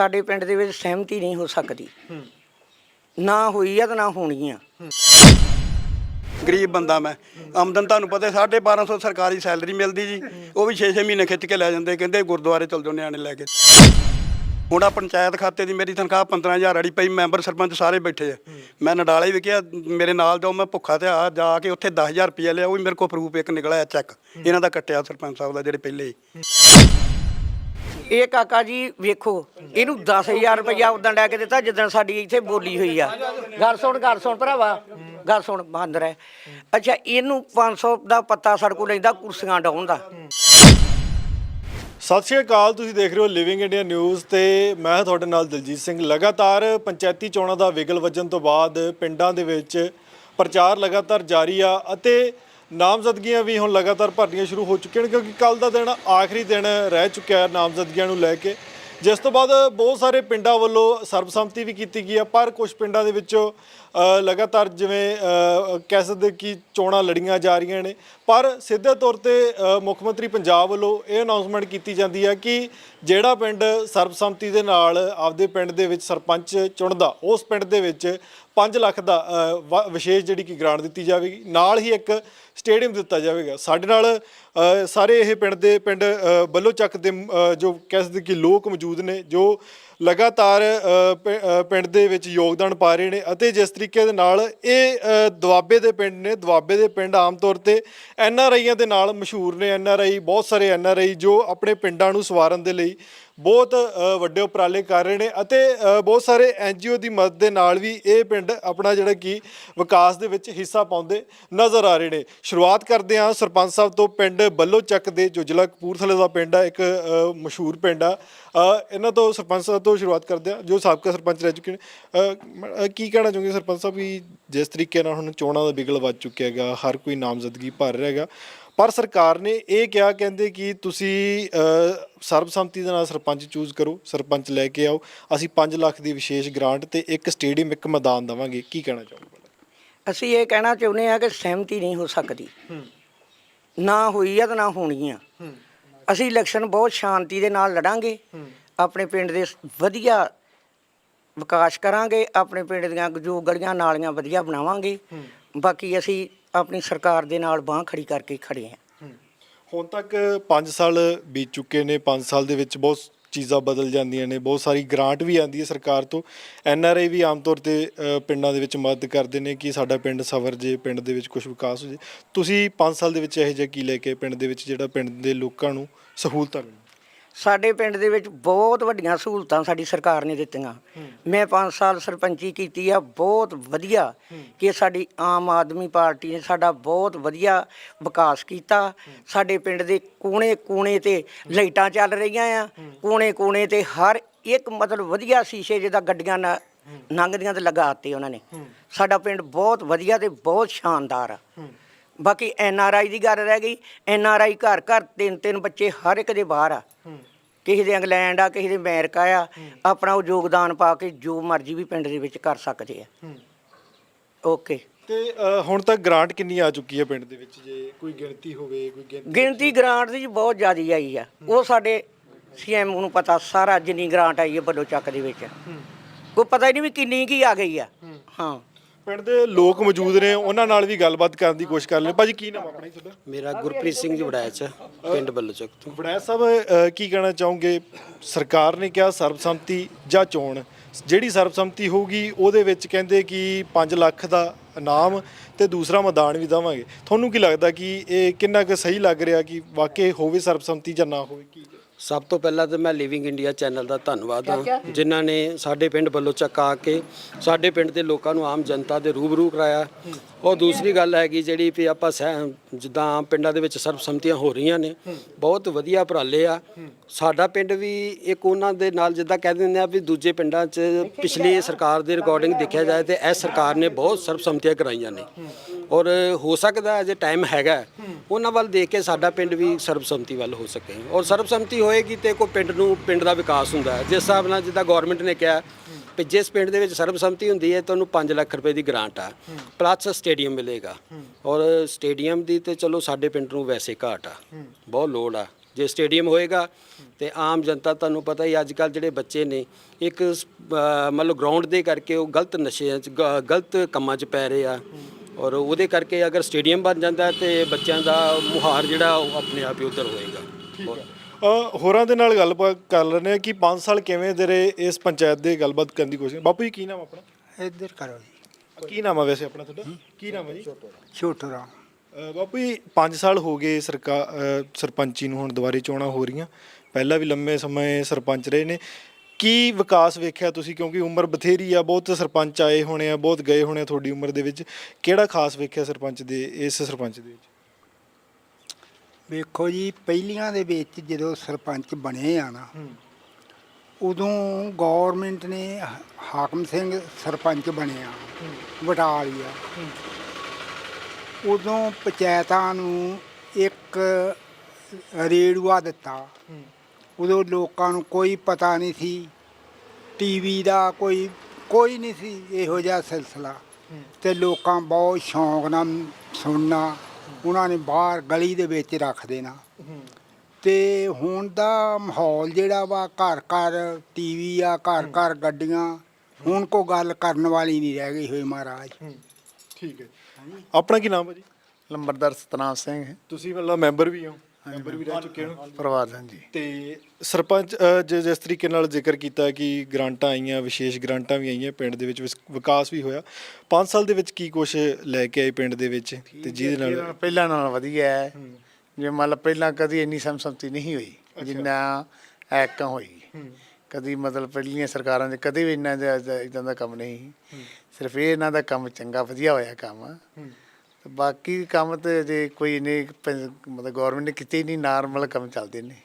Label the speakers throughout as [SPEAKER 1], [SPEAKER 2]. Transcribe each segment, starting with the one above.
[SPEAKER 1] ਸਾਡੇ ਪਿੰਡ ਦੇ ਵਿੱਚ ਸਹਿਮਤੀ ਨਹੀਂ ਹੋ ਸਕਦੀ। ਨਾ ਹੋਈ ਆ ਤੇ ਨਾ ਹੋਣੀ ਆ।
[SPEAKER 2] ਗਰੀਬ ਬੰਦਾ ਮੈਂ। ਆਮਦਨ ਤੁਹਾਨੂੰ ਪਤਾ 1250 ਸਰਕਾਰੀ ਸੈਲਰੀ ਮਿਲਦੀ ਜੀ। ਉਹ ਵੀ 6-6 ਮਹੀਨੇ ਖਿੱਚ ਕੇ ਲੈ ਜਾਂਦੇ, ਕਹਿੰਦੇ ਗੁਰਦੁਆਰੇ ਚਲ ਜਾਓ ਨਿਆਣੇ ਲੈ ਕੇ। ਹੁਣ ਆ ਪੰਚਾਇਤ ਖਾਤੇ ਦੀ ਮੇਰੀ ਤਨਖਾਹ 15000 ਵਾਲੀ ਪਈ, ਮੈਂਬਰ ਸਰਪੰਚ ਸਾਰੇ ਬੈਠੇ ਆ। ਮੈਂ ਨਡਾਲੇ ਵੀ ਕਿਹਾ, ਮੇਰੇ ਨਾਲ ਜਾਓ, ਮੈਂ ਭੁੱਖਾ ਤੇ ਆ, ਜਾ ਕੇ ਉੱਥੇ 10000 ਰੁਪਏ ਲਿਆ, ਉਹ ਵੀ ਮੇਰੇ ਕੋਲ ਪ੍ਰੂਫ ਇੱਕ ਨਿਕਲਿਆ ਚੈੱਕ ਇਹਨਾਂ ਦਾ ਕੱਟਿਆ ਸਰਪੰਚ ਸਾਹਿਬ ਦਾ, ਜਿਹੜੇ ਪਹਿਲੇ ਹੀ।
[SPEAKER 1] ਇਹ ਕਾਕਾ ਜੀ ਵੇਖੋ, ਇਹਨੂੰ 10000 ਰੁਪਇਆ ਉਦੋਂ ਲੈ ਕੇ ਦਿੱਤਾ ਜਿੱਦਣ ਸਾਡੀ ਇੱਥੇ ਬੋਲੀ ਹੋਈ ਆ। ਗੱਲ ਸੁਣ ਗੱਲ ਸੁਣ ਭਰਾਵਾ, ਗੱਲ ਸੁਣ ਬਾਂਦਰ ਹੈ ਅੱਛਾ, ਇਹਨੂੰ 500 ਦਾ ਪੱਤਾ ਸੜਕੂ ਲੈਂਦਾ, ਕੁਰਸੀਆਂ ਡਾਉਣ ਦਾ।
[SPEAKER 3] ਸਤਿ ਸ਼੍ਰੀ ਅਕਾਲ, ਤੁਸੀਂ ਦੇਖ ਰਹੇ ਹੋ ਲਿਵਿੰਗ ਇੰਡੀਆ ਨਿਊਜ਼ ਤੇ ਮੈਂ ਤੁਹਾਡੇ ਨਾਲ ਦਲਜੀਤ ਸਿੰਘ। ਲਗਾਤਾਰ ਪੰਚਾਇਤੀ ਚੋਣਾਂ ਦਾ ਵਿਗਲ ਵੱਜਣ ਤੋਂ ਬਾਅਦ ਪਿੰਡਾਂ ਦੇ ਵਿੱਚ ਪ੍ਰਚਾਰ ਲਗਾਤਾਰ ਜਾਰੀ ਆ ਅਤੇ ਨਾਮਜ਼ਦਗੀਆਂ ਵੀ ਹੁਣ ਲਗਾਤਾਰ ਭਰਨੀਆਂ ਸ਼ੁਰੂ ਹੋ ਚੁੱਕੀਆਂ ਨੇ, ਕਿਉਂਕਿ ਕੱਲ ਦਾ ਦਿਨ ਆਖਰੀ ਦਿਨ ਰਹਿ ਚੁੱਕਿਆ ਹੈ ਨਾਮਜ਼ਦਗੀਆਂ ਨੂੰ ਲੈ ਕੇ। ਜਿਸ ਤੋਂ ਬਾਅਦ ਬਹੁਤ ਸਾਰੇ ਪਿੰਡਾਂ ਵੱਲੋਂ ਸਰਬਸੰਮਤੀ ਵੀ ਕੀਤੀ ਗਈ ਹੈ, ਪਰ ਕੁਝ ਪਿੰਡਾਂ ਦੇ ਵਿੱਚੋਂ ਲਗਾਤਾਰ ਜਿਵੇਂ ਕਹਿ ਸਕਦੇ ਕਿ ਚੋਣਾਂ ਲੜੀਆਂ ਜਾ ਰਹੀਆਂ ਨੇ। ਪਰ ਸਿੱਧੇ ਤੌਰ ਤੇ ਮੁੱਖ ਮੰਤਰੀ ਪੰਜਾਬ ਵੱਲੋਂ ਇਹ ਅਨਾਉਂਸਮੈਂਟ ਕੀਤੀ ਜਾਂਦੀ ਹੈ ਕਿ ਜਿਹੜਾ ਪਿੰਡ ਸਰਬਸੰਮਤੀ ਦੇ ਨਾਲ ਆਪਦੇ ਪਿੰਡ ਦੇ ਵਿੱਚ ਸਰਪੰਚ ਚੁਣਦਾ, ਉਸ ਪਿੰਡ ਦੇ ਵਿੱਚ 5 ਲੱਖ ਦਾ ਵ- ਵਿਸ਼ੇਸ਼ ਜਿਹੜੀ ਕਿ ਗ੍ਰਾਂਟ ਦਿੱਤੀ ਜਾਵੇਗੀ। ਨਾਲ ਹੀ ਇੱਕ ਸਟੇਡੀਅਮ ਦਿੱਤਾ ਜਾਵੇਗਾ। ਸਾਡੇ ਨਾਲ ਸਾਰੇ ਇਹ ਪਿੰਡ ਦੇ ਪਿੰਡ ਅ, ਬੱਲੋ ਚੱਕ ਦੇ ਜੋ ਕਹਿ ਸਕਦੇ ਕਿ ਲੋਕ ਮੌਜੂਦ ਨੇ ਜੋ ਲਗਾਤਾਰ ਅ, ਪਿੰਡ ਦੇ ਵਿੱਚ ਯੋਗਦਾਨ ਪਾ ਰਹੇ ਨੇ ਅਤੇ ਜਿਸ ਤਰੀਕੇ ਦੇ ਨਾਲ ਇਹ ਦੁਆਬੇ ਦੇ ਪਿੰਡ ਨੇ ਦੁਆਬੇ ਦੇ ਪਿੰਡ ਆਮ ਤੌਰ ਤੇ ਐਨ ਆਰ ਆਈਆਂ ਦੇ ਨਾਲ ਮਸ਼ਹੂਰ ਨੇ। ਐਨ ਆਰ ਆਈ ਬਹੁਤ ਸਾਰੇ ਐਨ ਆਰ ਆਈ ਜੋ ਆਪਣੇ ਪਿੰਡਾਂ ਨੂੰ ਸਵਾਰਨ ਦੇ ਲਈ ਬਹੁਤ ਵੱਡੇ ਉਪਰਾਲੇ ਕਰ ਰਹੇ ਨੇ ਅਤੇ ਬਹੁਤ ਸਾਰੇ ਐਨ ਜੀ ਓ ਦੀ ਮਦਦ ਦੇ ਨਾਲ ਵੀ ਇਹ ਪਿੰਡ ਆਪਣਾ ਜਿਹੜਾ ਕਿ ਵਿਕਾਸ ਦੇ ਵਿੱਚ ਹਿੱਸਾ ਪਾਉਂਦੇ ਨਜ਼ਰ ਆ ਰਹੇ ਨੇ। ਸ਼ੁਰੂਆਤ ਕਰਦੇ ਹਾਂ ਸਰਪੰਚ ਸਾਹਿਬ ਤੋਂ, ਪਿੰਡ ਬੱਲੋ ਚੱਕ ਦੇ ਜੋ ਜ਼ਿਲ੍ਹਾ ਕਪੂਰਥਲੇ ਦਾ ਪਿੰਡ ਆ, ਇੱਕ ਮਸ਼ਹੂਰ ਪਿੰਡ ਆ। ਇਹਨਾਂ ਤੋਂ ਸਰਪੰਚ ਸਾਹਿਬ ਤੋਂ ਸ਼ੁਰੂਆਤ ਕਰਦੇ ਹਾਂ, ਜੋ ਸਾਬਕਾ ਸਰਪੰਚ ਰਹਿ ਚੁੱਕੇ ਨੇ। ਕੀ ਕਹਿਣਾ ਚਾਹੁੰਗੇ ਸਰਪੰਚ ਸਾਹਿਬ ਵੀ ਜਿਸ ਤਰੀਕੇ ਨਾਲ ਹੁਣ ਚੋਣਾਂ ਦਾ ਬਿਗਲ ਵੱਜ ਚੁੱਕਿਆ ਹੈਗਾ, ਹਰ ਕੋਈ ਨਾਮਜ਼ਦਗੀ ਭਰ ਰਿਹਾ ਹੈਗਾ ਪਰ ਸਰਕਾਰ ਨੇ ਇਹ ਕਿਹਾ, ਕਹਿੰਦੇ ਕਿ ਤੁਸੀਂ ਸਰਬਸੰਮਤੀ ਦੇ ਨਾਲ ਸਰਪੰਚ ਚੂਜ਼ ਕਰੋ, ਸਰਪੰਚ ਲੈ ਕੇ ਆਓ। ਅਸੀਂ 5 ਲੱਖ ਦੀ ਵਿਸ਼ੇਸ਼ ਗ੍ਰਾਂਟ ਤੇ ਇੱਕ ਸਟੇਡੀਅਮ ਇੱਕ ਮੈਦਾਨ ਦਵਾਂਗੇ। ਕੀ ਕਹਿਣਾ ਚਾਹੋਗੇ?
[SPEAKER 1] ਅਸੀਂ ਇਹ ਕਹਿਣਾ ਚਾਹੁੰਦੇ ਆ ਕਿ ਸਹਿਮਤੀ ਨਹੀਂ ਹੋ ਸਕਦੀ। ਨਾ ਹੋਈ ਆ ਤੇ ਨਾ ਹੋਣੀ ਆ। ਅਸੀਂ ਇਲੈਕਸ਼ਨ ਬਹੁਤ ਸ਼ਾਂਤੀ ਦੇ ਨਾਲ ਲੜਾਂਗੇ। ਆਪਣੇ ਪਿੰਡ ਦੇ ਵਧੀਆ ਵਿਕਾਸ ਕਰਾਂਗੇ। ਆਪਣੇ ਪਿੰਡ ਦੀਆਂ ਜੋ ਗਲੀਆਂ ਨਾਲੀਆਂ ਵਧੀਆ ਬਣਾਵਾਂਗੇ। ਬਾਕੀ ਅਸੀਂ ਆਪਣੀ ਸਰਕਾਰ ਦੇ ਨਾਲ ਬਾਹ ਖੜੀ ਕਰਕੇ ਖੜੇ ਹਾਂ।
[SPEAKER 3] ਹੁਣ ਤੱਕ 5 ਸਾਲ ਬੀਤ ਚੁੱਕੇ ਨੇ 5 ਸਾਲ ਦੇ ਵਿੱਚ ਬਹੁਤ ਚੀਜ਼ਾਂ ਬਦਲ ਜਾਂਦੀਆਂ ਨੇ, ਬਹੁਤ ਸਾਰੀ ਗ੍ਰਾਂਟ ਵੀ ਆਉਂਦੀ ਹੈ ਸਰਕਾਰ ਤੋਂ। ਐਨ ਆਰ ਆਈ ਵੀ ਆਮ ਤੌਰ ਤੇ ਪਿੰਡਾਂ ਦੇ ਵਿੱਚ ਮਦਦ ਕਰਦੇ ਨੇ ਕਿ ਸਾਡਾ ਪਿੰਡ ਸਵਰ ਜੇ, ਪਿੰਡ ਦੇ ਵਿੱਚ ਕੁਝ ਵਿਕਾਸ ਹੋ ਜੇ। ਤੁਸੀਂ 5 ਸਾਲ ਦੇ ਵਿੱਚ ਇਹੋ ਜਿਹਾ ਕੀ ਲੈ ਕੇ ਪਿੰਡ ਦੇ ਵਿੱਚ ਜਿਹੜਾ ਪਿੰਡ ਦੇ ਲੋਕਾਂ ਨੂੰ ਸਹੂਲਤਾਂ ਮਿਲਣ?
[SPEAKER 1] ਸਾਡੇ ਪਿੰਡ ਦੇ ਵਿੱਚ ਬਹੁਤ ਵੱਡੀਆਂ ਸਹੂਲਤਾਂ ਸਾਡੀ ਸਰਕਾਰ ਨੇ ਦਿੱਤੀਆਂ। ਮੈਂ 5 ਸਾਲ ਸਰਪੰਚੀ ਕੀਤੀ ਆ ਬਹੁਤ ਵਧੀਆ ਕਿ ਸਾਡੀ ਆਮ ਆਦਮੀ ਪਾਰਟੀ ਨੇ ਸਾਡਾ ਬਹੁਤ ਵਧੀਆ ਵਿਕਾਸ ਕੀਤਾ। ਸਾਡੇ ਪਿੰਡ ਦੇ ਕੋਨੇ ਕੋਨੇ ਤੇ ਲਾਈਟਾਂ ਚੱਲ ਰਹੀਆਂ ਆ। ਕੋਨੇ ਕੋਨੇ ਤੇ ਹਰ ਇੱਕ ਮਤਲਬ ਵਧੀਆ ਸ਼ੀਸ਼ੇ ਜਿਹਦਾ ਗੱਡੀਆਂ ਨਾ ਲੰਘਦੀਆਂ ਤੇ ਲਗਾਤੇ ਉਹਨਾਂ ਨੇ। ਸਾਡਾ ਪਿੰਡ ਬਹੁਤ ਵਧੀਆ ਤੇ ਬਹੁਤ ਸ਼ਾਨਦਾਰ ਆ। ਬਾਕੀ ਐਨ ਆਰ ਆਈ ਦੀ ਗੱਲ ਰਹਿ ਗਈ। ਐਨ ਆਰ ਆਈ ਘਰ ਘਰ ਤਿੰਨ ਤਿੰਨ ਬੱਚੇ ਹਰ ਇੱਕ ਦੇ ਬਾਹਰ ਆ। ਕਿਸੇ ਦੇ ਇੰਗਲੈਂਡ ਆ ਕਿਸੇ ਦੇ ਅਮਰੀਕਾ ਆ। ਆਪਣਾ ਉਹ ਯੋਗਦਾਨ ਪਾ ਕੇ ਜੋ ਮਰਜ਼ੀ ਵੀ ਪਿੰਡ ਦੇ ਵਿੱਚ ਕਰ ਸਕਦੇ ਆ। ਓਕੇ।
[SPEAKER 3] ਤੇ ਅ, ਹੁਣ ਤੱਕ ਗ੍ਰਾਂਟ ਕਿੰਨੀ ਆ ਚੁੱਕੀ ਹੈ ਪਿੰਡ ਦੇ ਵਿੱਚ? ਜੇ ਕੋਈ ਗਿਣਤੀ ਹੋਵੇ ਕੋਈ ਗਿਣਤੀ
[SPEAKER 1] ਗਿਣਤੀ ਗ੍ਰਾਂਟ ਦੀ ਬਹੁਤ ਜ਼ਿਆਦੀ ਆਈ ਆ। ਉਹ ਸਾਡੇ ਸੀਐਮ ਨੂੰ ਪਤਾ ਸਾਰਾ ਜਿੰਨੀ ਗ੍ਰਾਂਟ ਆਈ ਹੈ ਵੱਡੋ ਚੱਕ ਦੇ ਵਿੱਚ। ਕੋਈ ਪਤਾ ਹੀ ਨਹੀਂ ਵੀ ਕਿੰਨੀ ਕੀ ਆ ਗਈ ਆ। ਹਾਂ।
[SPEAKER 3] ਪਿੰਡ ਦੇ ਲੋਕ ਮੌਜੂਦ ਨੇ ਉਹਨਾਂ ਨਾਲ ਵੀ ਗੱਲਬਾਤ ਕਰਨ ਦੀ ਕੋਸ਼ਿਸ਼ ਕਰ ਲੈ ਭਾਜੀ ਕੀ ਨਾਮ ਆਪਣਾ ਜੀ ਤੁਹਾਡਾ?
[SPEAKER 4] ਮੇਰਾ ਗੁਰਪ੍ਰੀਤ ਸਿੰਘ ਜੀ ਵੜਾਇਚ ਪਿੰਡ ਬੱਲੋਚੱਕ ਤੋਂ।
[SPEAKER 3] ਵੜੈਚ ਸਾਹਿਬ ਅ, ਕੀ ਕਹਿਣਾ ਚਾਹੋਗੇ? ਸਰਕਾਰ ਨੇ ਕਿਹਾ ਸਰਬਸੰਮਤੀ ਜਾਂ ਚੋਣ? ਜਿਹੜੀ ਸਰਬਸੰਮਤੀ ਹੋਊਗੀ ਉਹਦੇ ਵਿੱਚ ਕਹਿੰਦੇ ਕਿ 5 ਲੱਖ ਦਾ ਇਨਾਮ ਤੇ ਦੂਸਰਾ ਮੈਦਾਨ ਵੀ ਦੇਵਾਂਗੇ। ਤੁਹਾਨੂੰ ਕੀ ਲੱਗਦਾ ਕਿ ਇਹ ਕਿੰਨਾ ਕੁ ਸਹੀ ਲੱਗ ਰਿਹਾ ਕਿ ਵਾਕਈ ਹੋਵੇ ਸਰਬਸੰਮਤੀ ਜਾਂ ਨਾ ਹੋਵੇ? ਕੀ
[SPEAKER 4] ਸਭ ਤੋਂ ਪਹਿਲਾਂ ਤਾਂ ਮੈਂ ਲਿਵਿੰਗ ਇੰਡੀਆ ਚੈਨਲ ਦਾ ਧੰਨਵਾਦ ਹਾਂ ਜਿਨ੍ਹਾਂ ਨੇ ਸਾਡੇ ਪਿੰਡ ਬੱਲੋਚੱਕ ਆ ਕੇ ਸਾਡੇ ਪਿੰਡ ਦੇ ਲੋਕਾਂ ਨੂੰ ਆਮ ਜਨਤਾ ਦੇ ਰੂਬਰੂ ਕਰਾਇਆ। ਉਹ ਦੂਸਰੀ ਗੱਲ ਹੈਗੀ ਜਿਹੜੀ ਵੀ ਆਪਾਂ ਸਹਿ- ਜਿੱਦਾਂ ਆਮ ਪਿੰਡਾਂ ਦੇ ਵਿੱਚ ਸਰਬਸੰਮਤੀਆਂ ਹੋ ਰਹੀਆਂ ਨੇ ਬਹੁਤ ਵਧੀਆ ਉਪਰਾਲੇ ਆ। ਸਾਡਾ ਪਿੰਡ ਵੀ ਇੱਕ ਉਹਨਾਂ ਦੇ ਨਾਲ ਜਿੱਦਾਂ ਕਹਿ ਦਿੰਦੇ ਆ ਵੀ ਦੂਜੇ ਪਿੰਡਾਂ 'ਚ ਪਿਛਲੀ ਸਰਕਾਰ ਦੇ ਰਿਕਾਰਡਿੰਗ ਦੇਖਿਆ ਜਾਏ ਤੇ ਇਹ ਸਰਕਾਰ ਨੇ ਬਹੁਤ ਸਰਬਸੰਮਤੀਆਂ ਕਰਾਈਆਂ ਨੇ। ਔਰ ਹੋ ਸਕਦਾ ਜੇ ਟਾਈਮ ਹੈਗਾ। ਉਹਨਾਂ ਵੱਲ ਦੇਖ ਕੇ ਸਾਡਾ ਪਿੰਡ ਵੀ ਸਰਬਸੰਮਤੀ ਵੱਲ ਹੋ ਸਕੇ। ਔਰ ਸਰਬਸੰਮਤੀ ਹੋਏਗੀ ਤੇ ਕੋਈ ਪਿੰਡ ਨੂੰ ਪਿੰਡ ਦਾ ਵਿਕਾਸ ਹੁੰਦਾ ਹੈ। ਜਿਸ ਹਿਸਾਬ ਨਾਲ ਜਿੱਦਾਂ ਗਵਰਨਮੈਂਟ ਨੇ ਕਿਹਾ ਵੀ ਜਿਸ ਪਿੰਡ ਦੇ ਵਿੱਚ ਸਰਬਸੰਮਤੀ ਹੁੰਦੀ ਹੈ ਤੁਹਾਨੂੰ 5 ਲੱਖ ਰੁਪਏ ਦੀ ਗ੍ਰਾਂਟ ਆ। ਪਲੱਸ ਸਟੇਡੀਅਮ ਮਿਲੇਗਾ। ਔਰ ਸਟੇਡੀਅਮ ਦੀ ਤੇ ਚਲੋ ਸਾਡੇ ਪਿੰਡ ਨੂੰ ਵੈਸੇ ਘਾਟ ਆ। ਬਹੁਤ ਲੋੜ ਆ। ਜੇ ਸਟੇਡੀਅਮ ਹੋਏਗਾ ਤੇ ਆਮ ਜਨਤਾ ਤੁਹਾਨੂੰ ਪਤਾ ਹੀ ਅੱਜ ਕੱਲ ਜਿਹੜੇ ਬੱਚੇ ਨੇ ਇੱਕ ਮਤਲਬ ਗਰਾਊਂਡ ਦੇ ਕਰਕੇ ਉਹ ਗਲਤ ਨਸ਼ਿਆਂ 'ਚ ਗਲਤ ਕੰਮਾਂ 'ਚ ਪੈ ਰਹੇ ਆ। ਔਰ ਉਹਦੇ ਕਰਕੇ ਅਗਰ ਸਟੇਡੀਅਮ ਬਣ ਜਾਂਦਾ ਤੇ ਬੱਚਿਆਂ ਦਾ ਮੁਹਾਰ ਜਿਹੜਾ ਉਹ ਆਪਣੇ ਆਪ ਹੀ ਉਧਰ ਹੋਏਗਾ।
[SPEAKER 3] ਅ, ਹੋਰਾਂ ਦੇ ਨਾਲ ਗੱਲਬਾਤ ਕਰ ਲੈਂਦੇ ਆ ਕਿ 5 ਸਾਲ ਕਿਵੇਂ ਦੇ ਰਹੇ ਇਸ ਪੰਚਾਇਤ ਦੇ ਗੱਲਬਾਤ ਕਰਨ ਦੀ ਕੋਸ਼ਿਸ਼ ਬਾਪੂ ਜੀ ਕੀ ਨਾਮ ਆਪਣਾ?
[SPEAKER 5] ਇੱਧਰ ਕਰੋ ਜੀ।
[SPEAKER 3] ਕੀ ਨਾਮ ਆ ਵੈਸੇ ਆਪਣਾ ਤੁਹਾਡਾ? ਕੀ ਨਾਮ ਹੈ ਜੀ?
[SPEAKER 5] ਛੋਟੂ ਰਾਮ।
[SPEAKER 3] ਅ, ਬਾਪੂ ਜੀ 5 ਸਾਲ ਹੋ ਗਏ ਸਰਕਾਰ ਸਰਪੰਚੀ ਨੂੰ ਹੁਣ ਦੁਬਾਰੇ ਚੋਣਾਂ ਹੋ ਰਹੀਆਂ। ਪਹਿਲਾਂ ਵੀ ਲੰਮੇ ਸਮੇਂ ਸਰਪੰਚ ਰਹੇ ਨੇ। ਕੀ ਵਿਕਾਸ ਵੇਖਿਆ ਤੁਸੀਂ? ਕਿਉਂਕਿ ਉਮਰ ਬਥੇਰੀ ਆ ਬਹੁਤ ਸਰਪੰਚ ਆਏ ਹੋਣੇ ਆ ਬਹੁਤ ਗਏ ਹੋਣੇ ਆ ਤੁਹਾਡੀ ਉਮਰ ਦੇ ਵਿੱਚ। ਕਿਹੜਾ ਖਾਸ ਵੇਖਿਆ ਸਰਪੰਚ ਦੇ ਇਸ ਸਰਪੰਚ ਦੇ ਵਿੱਚ?
[SPEAKER 5] ਵੇਖੋ ਜੀ ਪਹਿਲੀਆਂ ਦੇ ਵਿੱਚ ਜਦੋਂ ਸਰਪੰਚ ਬਣੇ ਆ ਨਾ ਉਦੋਂ ਗਵਰਨਮੈਂਟ ਨੇ ਹਾਕਮ ਸਿੰਘ ਸਰਪੰਚ ਬਣਿਆ ਬਟਾਲੀਆ। ਉਦੋਂ ਪੰਚਾਇਤਾਂ ਨੂੰ ਇੱਕ ਰੇੜੂਆ ਦਿੱਤਾ। ਉਦੋਂ ਲੋਕਾਂ ਨੂੰ ਕੋਈ ਪਤਾ ਨਹੀਂ ਸੀ ਟੀਵੀ ਦਾ ਕੋਈ ਕੋਈ ਨਹੀਂ ਸੀ ਇਹੋ ਜਿਹਾ ਸਿਲਸਿਲਾ। ਤੇ ਲੋਕਾਂ ਬਹੁਤ ਸ਼ੌਂਕ ਨਾਲ ਸੁਣਨਾ ਉਹਨਾਂ ਨੇ ਬਾਹਰ ਗਲੀ ਦੇ ਵਿੱਚ ਰੱਖ ਦੇਣਾ। ਤੇ ਹੁਣ ਦਾ ਮਾਹੌਲ ਜਿਹੜਾ ਵਾ ਘਰ ਘਰ ਟੀਵੀ ਆ ਘਰ ਘਰ ਗੱਡੀਆਂ ਹੁਣ ਕੋ ਗੱਲ ਕਰਨ ਵਾਲੀ ਨਹੀਂ ਰਹਿ ਗਈ ਹੋਈ ਮਹਾਰਾਜ।
[SPEAKER 3] ਠੀਕ ਹੈ। ਆਪਣਾ ਕੀ ਨਾਮ ਹੈ ਜੀ?
[SPEAKER 6] ਲੰਬਰਦਾਰ ਸਤਨਾਮ ਸਿੰਘ
[SPEAKER 3] ਤੁਸੀਂ ਮਤਲਬ ਮੈਂਬਰ ਵੀ ਹੋ। ਮੈਂਬਰ ਵੀ ਰਹਿ ਚੁੱਕੇ ਹੋ
[SPEAKER 6] ਪਰਿਵਾਰ ਹਾਂਜੀ।
[SPEAKER 3] ਤੇ ਸਰਪੰਚ ਅ, ਜਿ- ਜਿਸ ਤਰੀਕੇ ਨਾਲ ਜ਼ਿਕਰ ਕੀਤਾ ਕਿ ਗ੍ਰਾਂਟਾਂ ਆਈਆਂ ਵਿਸ਼ੇਸ਼ ਗ੍ਰਾਂਟਾਂ ਵੀ ਆਈਆਂ ਪਿੰਡ ਦੇ ਵਿੱਚ ਵਿਸ- ਵਿਕਾਸ ਵੀ ਹੋਇਆ। 5 ਸਾਲ ਦੇ ਵਿੱਚ ਕੀ ਕੁਝ ਲੈ ਕੇ ਆਏ ਪਿੰਡ ਦੇ ਵਿੱਚ? ਤੇ ਜਿਹਦੇ ਨਾਲ
[SPEAKER 6] ਪਹਿਲਾਂ ਨਾਲੋਂ ਵਧੀਆ ਹੈ। ਜੇ ਮੰਨ ਲਾ ਪਹਿਲਾਂ ਕਦੀ ਇੰਨੀ ਸਮਸਮਤੀ ਨਹੀਂ ਹੋਈ ਜਿੰਨਾ ਐਕਾਂ ਹੋਈ। ਕਦੀ ਮਤਲਬ ਪਹਿਲੀਆਂ ਸਰਕਾਰਾਂ ਦੇ ਕਦੇ ਵੀ ਇੰਨਾ ਇਦਾਂ ਦਾ ਕੰਮ ਨਹੀਂ। ਸੀ। ਸਿਰਫ ਇਹ ਇਹਨਾਂ ਦਾ ਕੰਮ ਚੰਗਾ ਵਧੀਆ ਹੋਇਆ ਕੰਮ। ਤੇ ਬਾਕੀ ਕੰਮ ਤੇ ਜੇ ਕੋਈ ਨਹੀਂ ਮਤਲਬ ਗਵਰਨਮੈਂਟ ਨੇ ਕੀਤੇ ਨਹੀਂ ਨਾਰਮਲ ਕੰਮ ਚੱਲਦੇ ਨੇ।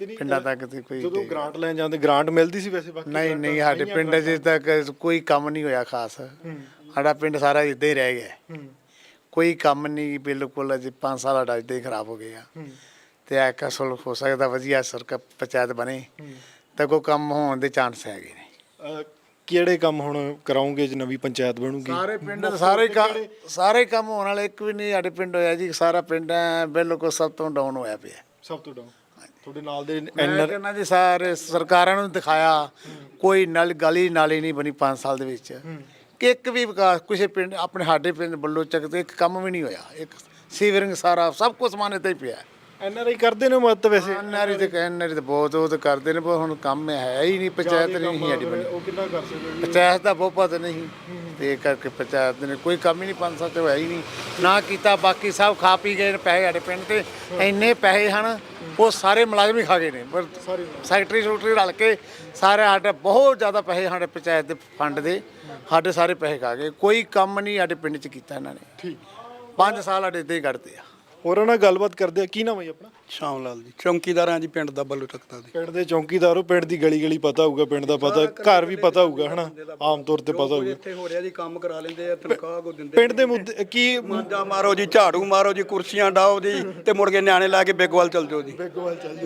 [SPEAKER 6] ਪਿੰਡਾਂ ਤੱਕ ਤੇ ਕੋਈ
[SPEAKER 3] ਜਦੋਂ ਗ੍ਰਾਂਟ ਲੈਣ ਜਾਂਦੇ ਗ੍ਰਾਂਟ ਮਿਲਦੀ ਸੀ ਵੈਸੇ ਬਾਕੀ
[SPEAKER 6] ਨਹੀਂ ਨਹੀਂ ਸਾਡੇ ਪਿੰਡ 'ਚ ਤੱਕ ਕੋਈ ਕੰਮ ਨਹੀਂ ਹੋਇਆ ਖਾਸ। ਸਾਡਾ ਪਿੰਡ ਸਾਰਾ ਇੱਦਾਂ ਹੀ ਰਹਿ ਗਿਆ। ਕੋਈ ਕੰਮ ਨਹੀਂ ਬਿਲਕੁਲ ਅਜੇ 5 ਸਾਲ ਸਾਡਾ ਇੱਦਾਂ ਹੀ ਖਰਾਬ ਹੋ ਗਿਆ ਤੇ ਐ ਕਸਲ ਹੋ ਸਕਦਾ ਵਧੀਆ ਸਰਕਾਰ ਪੰਚਾਇਤ ਬਣੇ। ਤਾਂ ਕੋਈ ਕੰਮ ਹੋਣ ਦੇ ਚਾਂਸ ਹੈਗੇ ਨੇ।
[SPEAKER 3] ਕਿਹੜੇ ਕੰਮ ਹੁਣ ਕਰਾਉਂਗੇ ਜੇ ਨਵੀਂ ਪੰਚਾਇਤ ਬਣੂਗੀ?
[SPEAKER 6] ਸਾਰੇ ਪਿੰਡ ਦੇ ਸਾਰੇ ਕੰਮ ਸਾਰੇ ਕੰਮ ਹੋਣ ਵਾਲੇ ਇੱਕ ਵੀ ਨਹੀਂ ਸਾਡੇ ਪਿੰਡ ਹੋਇਆ ਜੀ ਸਾਰਾ ਪਿੰਡ ਐਂ ਬਿਲਕੁਲ ਸਭ ਤੋਂ ਡਾਊਨ ਹੋਇਆ ਪਿਆ।
[SPEAKER 3] ਸਭ ਤੋਂ ਡਾਊਨ ਤੁਹਾਡੇ ਨਾਲ ਦੇ
[SPEAKER 6] ਮੈਂ
[SPEAKER 3] ਐਨਆਰ
[SPEAKER 6] ਕਹਿੰਦਾ ਜੀ ਸਾਰੇ ਸਰਕਾਰਾਂ ਨੂੰ ਦਿਖਾਇਆ ਕੋਈ ਨਲ ਗਲੀ ਨਾਲੀ ਨਹੀਂ ਬਣੀ 5 ਸਾਲ ਦੇ ਵਿੱਚ। ਕਿ ਇੱਕ ਵੀ ਵਿਕਾਸ ਕਿਸੇ ਪਿੰਡ ਆਪਣੇ ਸਾਡੇ ਪਿੰਡ ਬੱਲੋ ਚੱਕ ਤੇ ਇੱਕ ਕੰਮ ਵੀ ਨਹੀਂ ਹੋਇਆ। ਇੱਕ ਸੀਵਰਿੰਗ ਸਾਰਾ ਸਭ ਕੁਝ ਸਮਾਨ ਤੇ ਹੀ ਪਿਆ।
[SPEAKER 3] ਐਨਆਰਆਈ ਕਰਦੇ ਨੇ ਮਦਦ ਵੈਸੇ?
[SPEAKER 6] ਐਨਆਰਈ ਤੇ ਐਨਆਰਈ ਤੇ ਬਹੁਤ ਉਹ ਤੇ ਕਰਦੇ ਨੇ ਪਰ ਹੁਣ ਕੰਮ ਹੈ ਹੀ ਨਹੀਂ ਪੰਚਾਇਤ ਨਹੀਂ ਸਾਡੀ ਬਣੀ।
[SPEAKER 3] ਉਹ ਕਿੰਨਾ ਕਰ ਸਕਦੇ
[SPEAKER 6] ਪੰਚਾਇਤ ਦਾ ਬਹੁਪਤ ਨਹੀਂ ਤੇ ਇਹ ਕਰਕੇ ਪੰਚਾਇਤ ਨੇ ਕੋਈ ਕੰਮ ਹੀ ਨਹੀਂ ਪੰਜ ਸੱਤ ਹੋਇਆ ਹੀ ਨਹੀਂ। ਨਾ ਕੀਤਾ ਬਾਕੀ ਸਭ ਖਾ ਪੀ ਗਏ ਨੇ ਪੈਸੇ ਸਾਡੇ ਪਿੰਡ ਤੇ। ਇੰਨੇ ਪੈਸੇ ਹਨ ਉਹ ਸਾਰੇ ਮੁਲਾਜ਼ਮ ਹੀ ਖਾ ਗਏ ਨੇ। ਪਰ ਸੈਕਟਰੀ ਸੂਟਰੀ ਰਲ ਕੇ ਸਾਰੇ ਸਾਡੇ ਬਹੁਤ ਜ਼ਿਆਦਾ ਪੈਸੇ ਸਾਡੇ ਪੰਚਾਇਤ ਦੇ ਫੰਡ ਦੇ ਸਾਡੇ ਸਾਰੇ ਪੈਸੇ ਖਾ ਗਏ। ਕੋਈ ਕੰਮ ਨਹੀਂ ਸਾਡੇ ਪਿੰਡ 'ਚ ਕੀਤਾ ਇਹਨਾਂ ਨੇ।
[SPEAKER 3] ਠੀਕ।
[SPEAKER 6] ਪੰਜ ਸਾਲ ਸਾਡੇ ਇੱਦਾਂ ਹੀ ਕੱਢਦੇ ਆ।
[SPEAKER 3] ਹੋਰਾਂ ਨਾਲ ਗੱਲਬਾਤ ਕਰਦੇ ਆ। ਕੀ ਨਾਮ ਹੈ ਜੀ ਆਪਣਾ?
[SPEAKER 2] ਸ਼ਾਮ ਲਾਲ ਜੀ। ਚੌਂਕੀਦਾਰਾਂ ਜੀ ਪਿੰਡ ਦਾ ਬੱਲੂ ਚੱਕਦਾ ਦੀ
[SPEAKER 3] ਪਿੰਡ ਦੇ ਚੌਂਕੀਦਾਰੋ ਪਿੰਡ ਦੀ ਗਲੀ ਗਲੀ ਪਤਾ ਹੋਊਗਾ ਪਿੰਡ ਦਾ ਪਤਾ ਘਰ ਵੀ ਪਤਾ ਹੋਊਗਾ ਹਨਾ? ਆਮ ਤੌਰ ਤੇ ਪਤਾ ਹੋਊਗਾ।
[SPEAKER 2] ਇੱਥੇ ਹੋ ਰਿਹਾ ਜੀ ਕੰਮ ਕਰਾ ਲੈਂਦੇ ਆ ਤਨਖਾਹ ਕੋ ਦਿੰਦੇ
[SPEAKER 3] ਪਿੰਡ ਦੇ ਮੁੱਦੇ ਕੀ
[SPEAKER 2] ਮਾਂਜਾ ਮਾਰੋ ਜੀ ਝਾੜੂ ਮਾਰੋ ਜੀ ਕੁਰਸੀਆਂ ਡਾਓ ਜੀ ਤੇ ਮੁੜ ਕੇ ਨਿਆਣੇ ਲਾ ਕੇ ਬੇਗਵਾਲ ਚਲ ਜਾਓ ਜੀ।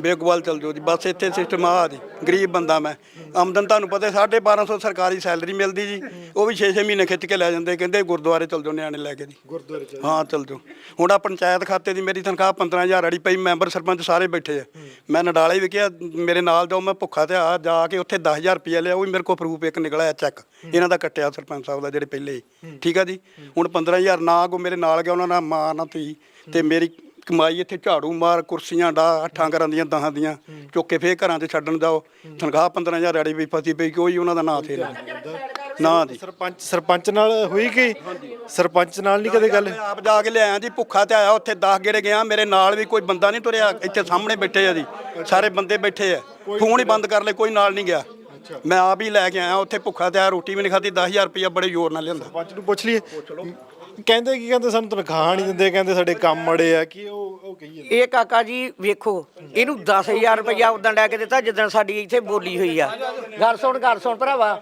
[SPEAKER 2] ਬੇਗਵਾਲ ਚਲ ਜਾਓ। ਜੀ। ਬਸ ਇੱਥੇ ਸਿਸਟਮ ਆ ਜੀ ਗਰੀਬ ਬੰਦਾ ਮੈਂ। ਆਮਦਨ ਤੁਹਾਨੂੰ ਪਤਾ 1250 ਸਰਕਾਰੀ ਸੈਲਰੀ ਮਿਲਦੀ ਜੀ। ਉਹ ਵੀ 6-6 ਮਹੀਨੇ ਖਿੱਚ ਕੇ ਲੈ ਜਾਂਦੇ ਕਹਿੰਦੇ ਗੁਰਦੁਆਰੇ ਚਲ ਜਾਓ ਨਿਆਣੇ ਲੈ ਕੇ ਜੀ।
[SPEAKER 3] ਗੁਰਦੁਆਰੇ ਚ
[SPEAKER 2] ਹਾਂ ਚਲ ਜਾਓ। ਹੁਣ ਆ ਪੰਚਾਇਤ ਖਾਤੇ ਦੀ ਮੇਰੀ ਤਨਖਾਹ 15000 ਵਾਲੀ ਪਈ ਮੈਂਬਰ ਸਰਪੰਚ ਸਾਰੇ ਬੈਠੇ ਆ। ਮੈਂ ਨਡਾਲੇ ਵੀ ਕਿਹਾ ਮੇਰੇ ਨਾਲ ਜਾਓ ਮੈਂ ਭੁੱਖਾ ਤੇ ਆ ਜਾ ਕੇ ਉੱਥੇ 10000 ਰੁਪਏ ਲਿਆ ਉਹ ਵੀ ਮੇਰੇ ਕੋਲ ਪ੍ਰੂਫ ਇੱਕ ਨਿਕਲਿਆ ਚੈੱਕ ਇਹਨਾਂ ਦਾ ਕੱਟਿਆ ਸਰਪੰਚ ਸਾਹਿਬ ਦਾ ਜਿਹੜੇ ਪਹਿਲੇ। ਠੀਕ ਆ ਜੀ? ਹੁਣ 15000 ਨਾ ਕੋ ਮੇਰੇ ਨਾਲ ਗਿਆ ਉਹਨਾਂ ਨਾਲ ਮਾਂ ਨਾ ਤੀ ਤੇ ਮੇਰੀ ਕਮਾਈ ਇੱਥੇ ਝਾੜੂ ਮਾਰ ਕੁਰਸੀਆਂ ਡਾ ਅੱਠਾਂ ਘਰਾਂ ਦੀਆਂ ਦਹਾਂ ਦੀਆਂ। ਚੁੱਕ ਕੇ ਫੇਰ ਘਰਾਂ 'ਚ ਛੱਡਣ ਜਾਓ। ਤਨਖਾਹ 15000 ਵਾਲੀ ਵੀ ਫਸੀ ਪਈ ਕੋਈ ਉਹਨਾਂ ਦਾ ਨਾਂ ਥੇ ਨਾ। ਨਾ ਜੀ।
[SPEAKER 3] ਸਰਪੰਚ ਸਰਪੰਚ ਨਾਲ ਹੋਈ ਕਿ? ਸਰਪੰਚ ਨਾਲ ਨਹੀਂ ਕਦੇ ਗੱਲ?
[SPEAKER 2] ਮੈਂ ਆਪ ਜਾ ਕੇ ਲਿਆਇਆ ਜੀ ਭੁੱਖਾ ਤੇ ਆਇਆ ਉੱਥੇ 10 ਗੇੜੇ ਗਿਆ ਮੇਰੇ ਨਾਲ ਵੀ ਕੋਈ ਬੰਦਾ ਨਹੀਂ ਤੁਰਿਆ ਇੱਥੇ ਸਾਹਮਣੇ ਬੈਠੇ ਆ ਜੀ ਸਾਰੇ ਬੰਦੇ ਬੈਠੇ ਆ। ਫੋਨ ਹੀ ਬੰਦ ਕਰ ਲੈ ਕੋਈ ਨਾਲ ਨਹੀਂ ਗਿਆ। ਮੈਂ ਆਪ ਹੀ ਲੈ ਕੇ ਆਇਆ ਉੱਥੇ ਭੁੱਖਾ ਤੇ ਆਇਆ ਰੋਟੀ ਵੀ ਨਹੀਂ ਖਾਧੀ 10000 ਰੁਪਇਆ ਬੜੇ ਜ਼ੋਰ ਨਾਲ ਲਿਆਂਦਾ।
[SPEAKER 3] ਸਰਪੰਚ ਨੂੰ ਪੁੱਛ ਲਈਏ। ਕਹਿੰਦੇ ਕੀ ਕਹਿੰਦੇ ਸਾਨੂੰ ਤਨਖਾਹ ਨਹੀਂ ਦਿੰਦੇ ਕਹਿੰਦੇ ਸਾਡੇ ਕੰਮ ਮੜੇ ਆ ਕੀ ਉਹ ਉਹ ਕਹੀ ਜਾਂਦੇ
[SPEAKER 1] ਇਹ ਕਾਕਾ ਜੀ ਵੇਖੋ ਇਹਨੂੰ 10000 ਰੁਪਇਆ ਉਦੋਂ ਲੈ ਕੇ ਦਿੱਤਾ ਜਿੱਦਣ ਸਾਡੀ ਇੱਥੇ ਬੋਲੀ ਹੋਈ ਆ। ਗੱਲ ਸੁਣ ਗੱਲ ਸੁਣ ਭਰਾਵਾ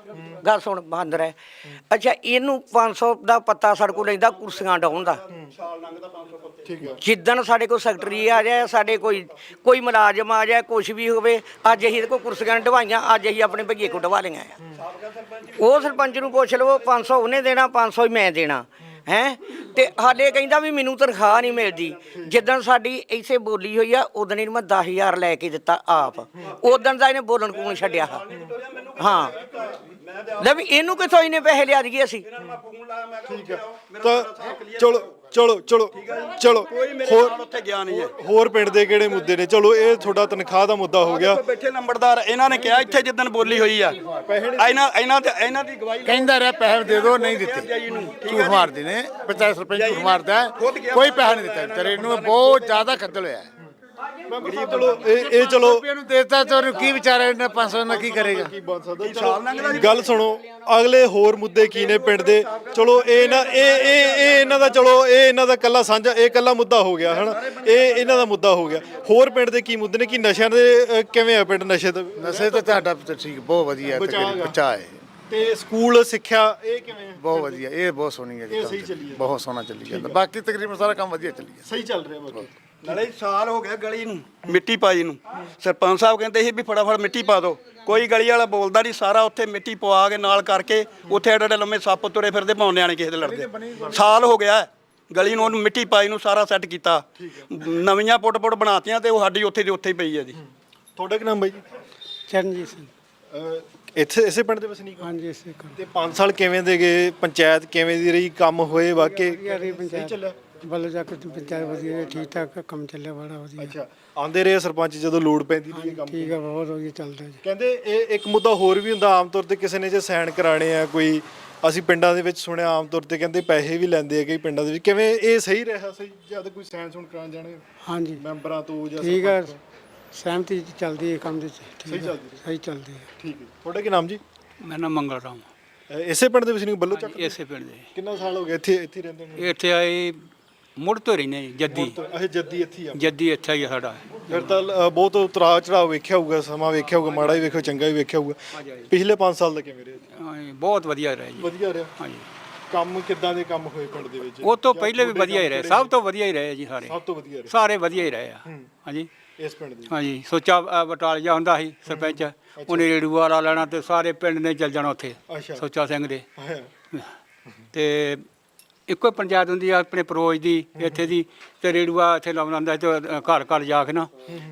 [SPEAKER 1] ਗੱਲ ਸੁਣ ਬਾਂਦਰ ਹੈ ਅੱਛਾ ਇਹਨੂੰ 500 ਦਾ ਪੱਤਾ ਸਾਡੇ ਕੋਲ ਲੈਂਦਾ ਕੁਰਸੀਆਂ ਡਾਉਣ ਦਾ।
[SPEAKER 3] ਠੀਕ ਹੈ
[SPEAKER 1] ਜਿੱਦਣ ਸਾਡੇ ਕੋਲ ਸੈਕਟਰੀ ਆ ਜਾਏ ਸਾਡੇ ਕੋਈ ਕੋਈ ਮੁਲਾਜ਼ਮ ਆ ਜਾਏ ਕੁਝ ਵੀ ਹੋਵੇ ਅੱਜ ਅਸੀਂ ਇਹਦੇ ਕੋਲ ਕੁਰਸੀਆਂ ਢਵਾਈਆਂ ਅੱਜ ਅਸੀਂ ਆਪਣੇ ਭਈਏ ਕੋ ਢਵਾ ਲਈਆਂ ਆ। ਉਹ ਸਰਪੰਚ ਨੂੰ ਪੁੱਛ ਲਵੋ 500 ਉਹਨੇ ਦੇਣਾ 500 ਹੀ ਮੈਂ ਦੇਣਾ। ਹੈ? ਤੇ ਹਾਲੇ ਕਹਿੰਦਾ ਵੀ ਮੈਨੂੰ ਤਨਖਾਹ ਨਹੀਂ ਮਿਲਦੀ। ਜਿੱਦਣ ਸਾਡੀ ਇਸੇ ਬੋਲੀ ਹੋਈ ਆ, ਉਦੋਂ ਇਹਨੂੰ ਮੈਂ 10000 ਲੈ ਕੇ ਦਿੱਤਾ ਆਪ। ਉਦੋਂ ਦਾ ਇਹਨੇ ਬੋਲਣ ਕੋਲ ਛੱਡਿਆ। ਹਾਂ। ਲੈ ਵੀ ਇਹਨੂੰ ਕਿਥੋਂ ਇਹਨੇ ਪੈਸੇ ਲਿਆ ਦਈਏ ਅਸੀਂ?
[SPEAKER 3] ਤਾਂ ਚਲੋ ਚਲੋ ਚਲੋ ਚਲੋ।
[SPEAKER 2] ਹੋਰ ਉੱਥੇ ਗਿਆ ਨਹੀਂ ਹੈ।
[SPEAKER 3] ਹੋਰ ਪਿੰਡ ਦੇ ਕਿਹੜੇ ਮੁੱਦੇ ਨੇ? ਚਲੋ ਇਹ ਤੁਹਾਡਾ ਤਨਖਾਹ ਦਾ ਮੁੱਦਾ ਹੋ ਗਿਆ।
[SPEAKER 2] ਬੈਠੇ ਲੰਬੜਦਾਰ ਇਹਨਾਂ ਨੇ ਕਿਹਾ ਇੱਥੇ ਜਿੱਦਣ ਬੋਲੀ ਹੋਈ ਆ। ਇਹਨਾਂ ਇਹਨਾਂ ਤੇ ਇਹਨਾਂ ਦੀ ਗਵਾਹੀ
[SPEAKER 6] ਕਹਿੰਦਾ ਰਿਹਾ ਪੈਸੇ ਦੇ ਦਿਓ ਨਹੀਂ ਦਿੱਤੇ। ਝੂਠ ਮਾਰਦੇ ਨੇ। ਪੰਚਾਇਤ ਸਰਪੰਚ ਝੂਠ ਮਾਰਦਾ। ਕੋਈ ਪੈਸਾ ਨਹੀਂ ਦਿੱਤਾ। ਵਿਚਾਰੇ ਨੂੰ ਬਹੁਤ ਜ਼ਿਆਦਾ ਖੱਜਲ ਹੋਇਆ ਹੈ।
[SPEAKER 3] ਚਲੋ ਇਹ ਇਹ ਚਲੋ।
[SPEAKER 6] ਰੁਪਏ ਨੂੰ ਦੇਤਾ ਤਾਂ ਉਹਨੂੰ ਕੀ ਵਿਚਾਰਾ ਇਹਨੇ 500 ਨਾਲ ਕੀ ਕਰੇਗਾ?
[SPEAKER 3] ਗੱਲ ਸੁਣੋ ਅਗਲੇ ਹੋਰ ਮੁੱਦੇ ਕੀ ਨੇ ਪਿੰਡ ਦੇ? ਚਲੋ ਇਹ ਨਾ ਇਹ ਇਹ ਇਹ ਇਹਨਾਂ ਦਾ ਚਲੋ ਇਹ ਇਹਨਾਂ ਦਾ ਕੱਲਾ ਸਾਂਝਾ ਇਹ ਕੱਲਾ ਮੁੱਦਾ ਹੋ ਗਿਆ ਹਨਾ? ਇਹ ਇਹਨਾਂ ਦਾ ਮੁੱਦਾ ਹੋ ਗਿਆ। ਹੋਰ ਪਿੰਡ ਦੇ ਕੀ ਮੁੱਦੇ ਨੇ? ਕਿ ਨਸ਼ਿਆਂ ਦੇ ਅ, ਕਿਵੇਂ ਆ ਪਿੰਡ ਨਸ਼ੇ ਤੋਂ?
[SPEAKER 6] ਨਸ਼ੇ ਤਾਂ ਤੁਹਾਡਾ ਤਾਂ ਠੀਕ ਬਹੁਤ ਵਧੀਆ
[SPEAKER 3] ਗਾ।
[SPEAKER 6] ਬਚਾ ਹੈ।
[SPEAKER 3] ਤੇ ਸਕੂਲ ਸਿੱਖਿਆ ਇਹ ਕਿਵੇਂ ਆ?
[SPEAKER 6] ਬਹੁਤ ਵਧੀਆ ਇਹ ਬਹੁਤ ਸੋਹਣੀ ਹੈ ਜੀ
[SPEAKER 3] ਇਹ ਸਹੀ। ਚੱਲੀ।
[SPEAKER 6] ਬਹੁਤ ਸੋਹਣਾ ਚੱਲੀ ਜਾਂਦਾ। ਬਾਕੀ ਤਕਰੀਬਨ ਸਾਰਾ ਕੰਮ ਵਧੀਆ ਚੱਲੀ ਗਿਆ
[SPEAKER 3] ਸਹੀ ਚੱਲ ਰਿਹਾ ਬਾਕੀ।
[SPEAKER 2] ਨਾਲੇ ਸਾਲ ਹੋ ਗਿਆ ਗਲੀ ਨੂੰ ਮਿੱਟੀ ਪਾਈ ਨੂੰ। ਸਰਪੰਚ ਸਾਹਿਬ ਕਹਿੰਦੇ ਸੀ ਵੀ ਫਟਾਫਟ ਮਿੱਟੀ ਪਾ ਦਿਓ। ਕੋਈ ਗਲੀ ਵਾਲਾ ਬੋਲਦਾ ਨਹੀਂ ਸਾਰਾ ਉੱਥੇ ਮਿੱਟੀ ਪਵਾ ਕੇ ਨਾਲ ਕਰਕੇ ਉੱਥੇ ਐਡੇ ਐਡੇ ਲੰਮੇ ਸੱਪ ਤੁਰੇ ਫਿਰਦੇ ਪਾਉਣ ਨਿਆਣੇ ਕਿਸੇ ਦੇ ਲੜਦੇ। ਸਾਲ ਹੋ ਗਿਆ। ਗਲੀ ਨੂੰ ਉਹਨੂੰ ਮਿੱਟੀ ਪਾਈ ਨੂੰ ਸਾਰਾ ਸੈੱਟ ਕੀਤਾ। ਨਵੀਆਂ ਪੁੱਟ-ਪੁੱਟ ਬਣਾਤੀਆਂ ਤੇ ਉਹ ਸਾਡੀ ਉੱਥੇ ਦੀ ਉੱਥੇ ਹੀ ਪਈ ਹੈ ਜੀ।
[SPEAKER 3] ਤੁਹਾਡਾ ਕੀ ਨਾਮ ਬਾਈ ਜੀ?
[SPEAKER 7] ਚਰਨਜੀਤ ਸਿੰਘ।
[SPEAKER 3] ਅ, ਇੱਥੇ ਇਸੇ ਪਿੰਡ ਦੇ ਵਸਨੀਕ ਹੋ?
[SPEAKER 7] ਹਾਂਜੀ ਇਸੇ ਕਰ
[SPEAKER 3] ਤੇ 5 ਸਾਲ ਕਿਵੇਂ ਦੇ ਗਏ? ਪੰਚਾਇਤ ਕਿਵੇਂ ਦੀ ਰਹੀ? ਕੰਮ ਹੋਏ ਵਾਕੇ
[SPEAKER 7] ਬੱਲੇ ਜਾ ਕੇ ਪੰਚਾਇਤ ਵਧੀਆ ਹੈ, ਠੀਕ ਠਾਕ ਕੰਮ ਚੱਲਿਆ ਬੜਾ ਵਧੀਆ।
[SPEAKER 3] ਅੱਛਾ ਆਉਂਦੇ ਰਹੇ ਸਰਪੰਚ ਜਦੋਂ ਲੋੜ ਪੈਂਦੀ ਸੀ ਕੰਮ
[SPEAKER 7] ਠੀਕ ਹੈ ਬਹੁਤ ਵਧੀਆ ਚੱਲਦਾ ਜੀ।
[SPEAKER 3] ਕਹਿੰਦੇ ਇਹ ਇੱਕ ਮੁੱਦਾ ਹੋਰ ਵੀ ਹੁੰਦਾ ਆਮ ਤੌਰ ਤੇ ਕਿਸੇ ਨੇ ਜੇ ਸਾਈਨ ਕਰਾਣੇ ਆ ਕੋਈ ਅਸੀਂ ਪਿੰਡਾਂ ਦੇ ਵਿੱਚ ਸੁਣਿਆ ਆਮ ਤੌਰ ਤੇ ਕਹਿੰਦੇ ਪੈਸੇ ਵੀ ਲੈਂਦੇ ਆ ਕਈ ਪਿੰਡਾਂ ਦੇ ਵਿੱਚ। ਕਿਵੇਂ ਇਹ ਸਹੀ ਰਿਹਾ ਸਹੀ ਜਦ ਕੋਈ ਸਾਈਨ ਸੁਣ ਕਰਾਉਣ ਜਾਣੇ?
[SPEAKER 7] ਹਾਂਜੀ।
[SPEAKER 3] ਮੈਂਬਰਾਂ ਤੋਂ ਜਾਂ
[SPEAKER 7] ਠੀਕ ਹੈ
[SPEAKER 3] ਸਰਪੰਚ ਤੋਂ?
[SPEAKER 7] ਸਹਿਮਤੀ ਚ ਚੱਲਦੀ ਹੈ ਕੰਮ ਦੇ ਚ
[SPEAKER 3] ਸਹੀ
[SPEAKER 7] ਠੀਕ ਹੈ
[SPEAKER 3] ਚੱਲਦੀ
[SPEAKER 7] ਸਹੀ ਚੱਲਦੀ ਹੈ।
[SPEAKER 3] ਠੀਕ ਹੈ। ਤੁਹਾਡਾ ਕੀ ਨਾਮ ਜੀ?
[SPEAKER 8] ਮੇਰਾ ਨਾਮ ਮੰਗਲ ਰਾਮ।
[SPEAKER 3] ਅ, ਇਸੇ ਪਿੰਡ ਦੇ ਵਸਨੀਕ ਬੱਲੋ ਚੱਕ
[SPEAKER 8] ਇਸੇ ਪਿੰਡ ਦੇ।
[SPEAKER 3] ਕਿੰਨਾ ਸਾਲ ਹੋ ਗਿਆ ਇੱਥੇ ਇੱਥੇ ਹੀ ਰਹਿੰਦੇ ਨੂੰ?
[SPEAKER 8] ਇੱਥੇ ਆਏ ਮੁੜ ਤੋਂ ਰਹਿੰਦੇ ਜੀ, ਜੱਦੀ
[SPEAKER 3] ਅਹੇ ਜੱਦੀ ਇੱਥੇ ਹੀ ਆ।
[SPEAKER 8] ਜੱਦੀ ਇੱਥੇ ਹੀ ਆ ਸਾਡਾ।
[SPEAKER 3] ਫਿਰ ਤਾਂ ਅ, ਬਹੁਤ ਉਤਰਾਅ ਚੜਾਅ ਵੇਖਿਆ ਹੋਊਗਾ ਸਮਾਂ ਵੇਖਿਆ ਹੋਊਗਾ ਮਾੜਾ ਵੀ ਵੇਖਿਓ ਚੰਗਾ ਵੀ ਵੇਖਿਆ ਹੋਊਗਾ। ਪਿਛਲੇ 5 ਸਾਲ ਦਾ ਕਿਵੇਂ ਰਿਹਾ
[SPEAKER 8] ਹਾਂ, ਬਹੁਤ ਵਧੀਆ ਰਿਹਾ ਜੀ।
[SPEAKER 3] ਵਧੀਆ ਰਿਹਾ?
[SPEAKER 8] ਹਾਂਜੀ।
[SPEAKER 3] ਕੰਮ ਕਿੱਦਾਂ ਦੇ ਕੰਮ ਹੋਏ ਪਿੰਡ ਦੇ ਵਿੱਚ?
[SPEAKER 8] ਉਹ ਤੋਂ ਪਹਿਲੇ ਵੀ ਵਧੀਆ ਹੀ ਰਹੇ ਸਭ ਤੋਂ ਵਧੀਆ ਹੀ ਰਹੇ ਜੀ ਸਾਰੇ।
[SPEAKER 3] ਸਭ ਤੋਂ ਵਧੀਆ ਰਹੇ।
[SPEAKER 8] ਸਾਰੇ ਵਧੀਆ ਹੀ ਰਹੇ ਆ। ਹਾਂਜੀ।
[SPEAKER 3] ਇਸ ਪਿੰਡ ਦੇ
[SPEAKER 8] ਹਾਂਜੀ ਸੋਚਾ ਅ, ਬਟਾਲੀਆ ਹੁੰਦਾ ਸੀ ਸਰਪੰਚ। ਉਹਨੇ ਰੇੜੂ ਵਾਲਾ ਲੈਣਾ ਤੇ ਸਾਰੇ ਪਿੰਡ ਨੇ ਚੱਲ ਜਾਣਾ ਉੱਥੇ
[SPEAKER 3] ਅੱਛਾ।
[SPEAKER 8] ਸੋਚਾ ਸਿੰਘ ਦੇ।
[SPEAKER 3] ਹਾਂ।
[SPEAKER 8] ਤੇ ਇੱਕੋ ਹੀ ਪੰਚਾਇਤ ਹੁੰਦੀ ਆ ਆਪਣੇ ਪਰੋਜ ਦੀ ਇੱਥੇ ਦੀ ਤੇ ਰੇੜੂਆ ਇੱਥੇ ਲਾਉਣਾ ਹੁੰਦਾ ਤੇ ਘਰ ਘਰ ਜਾ ਕੇ ਨਾ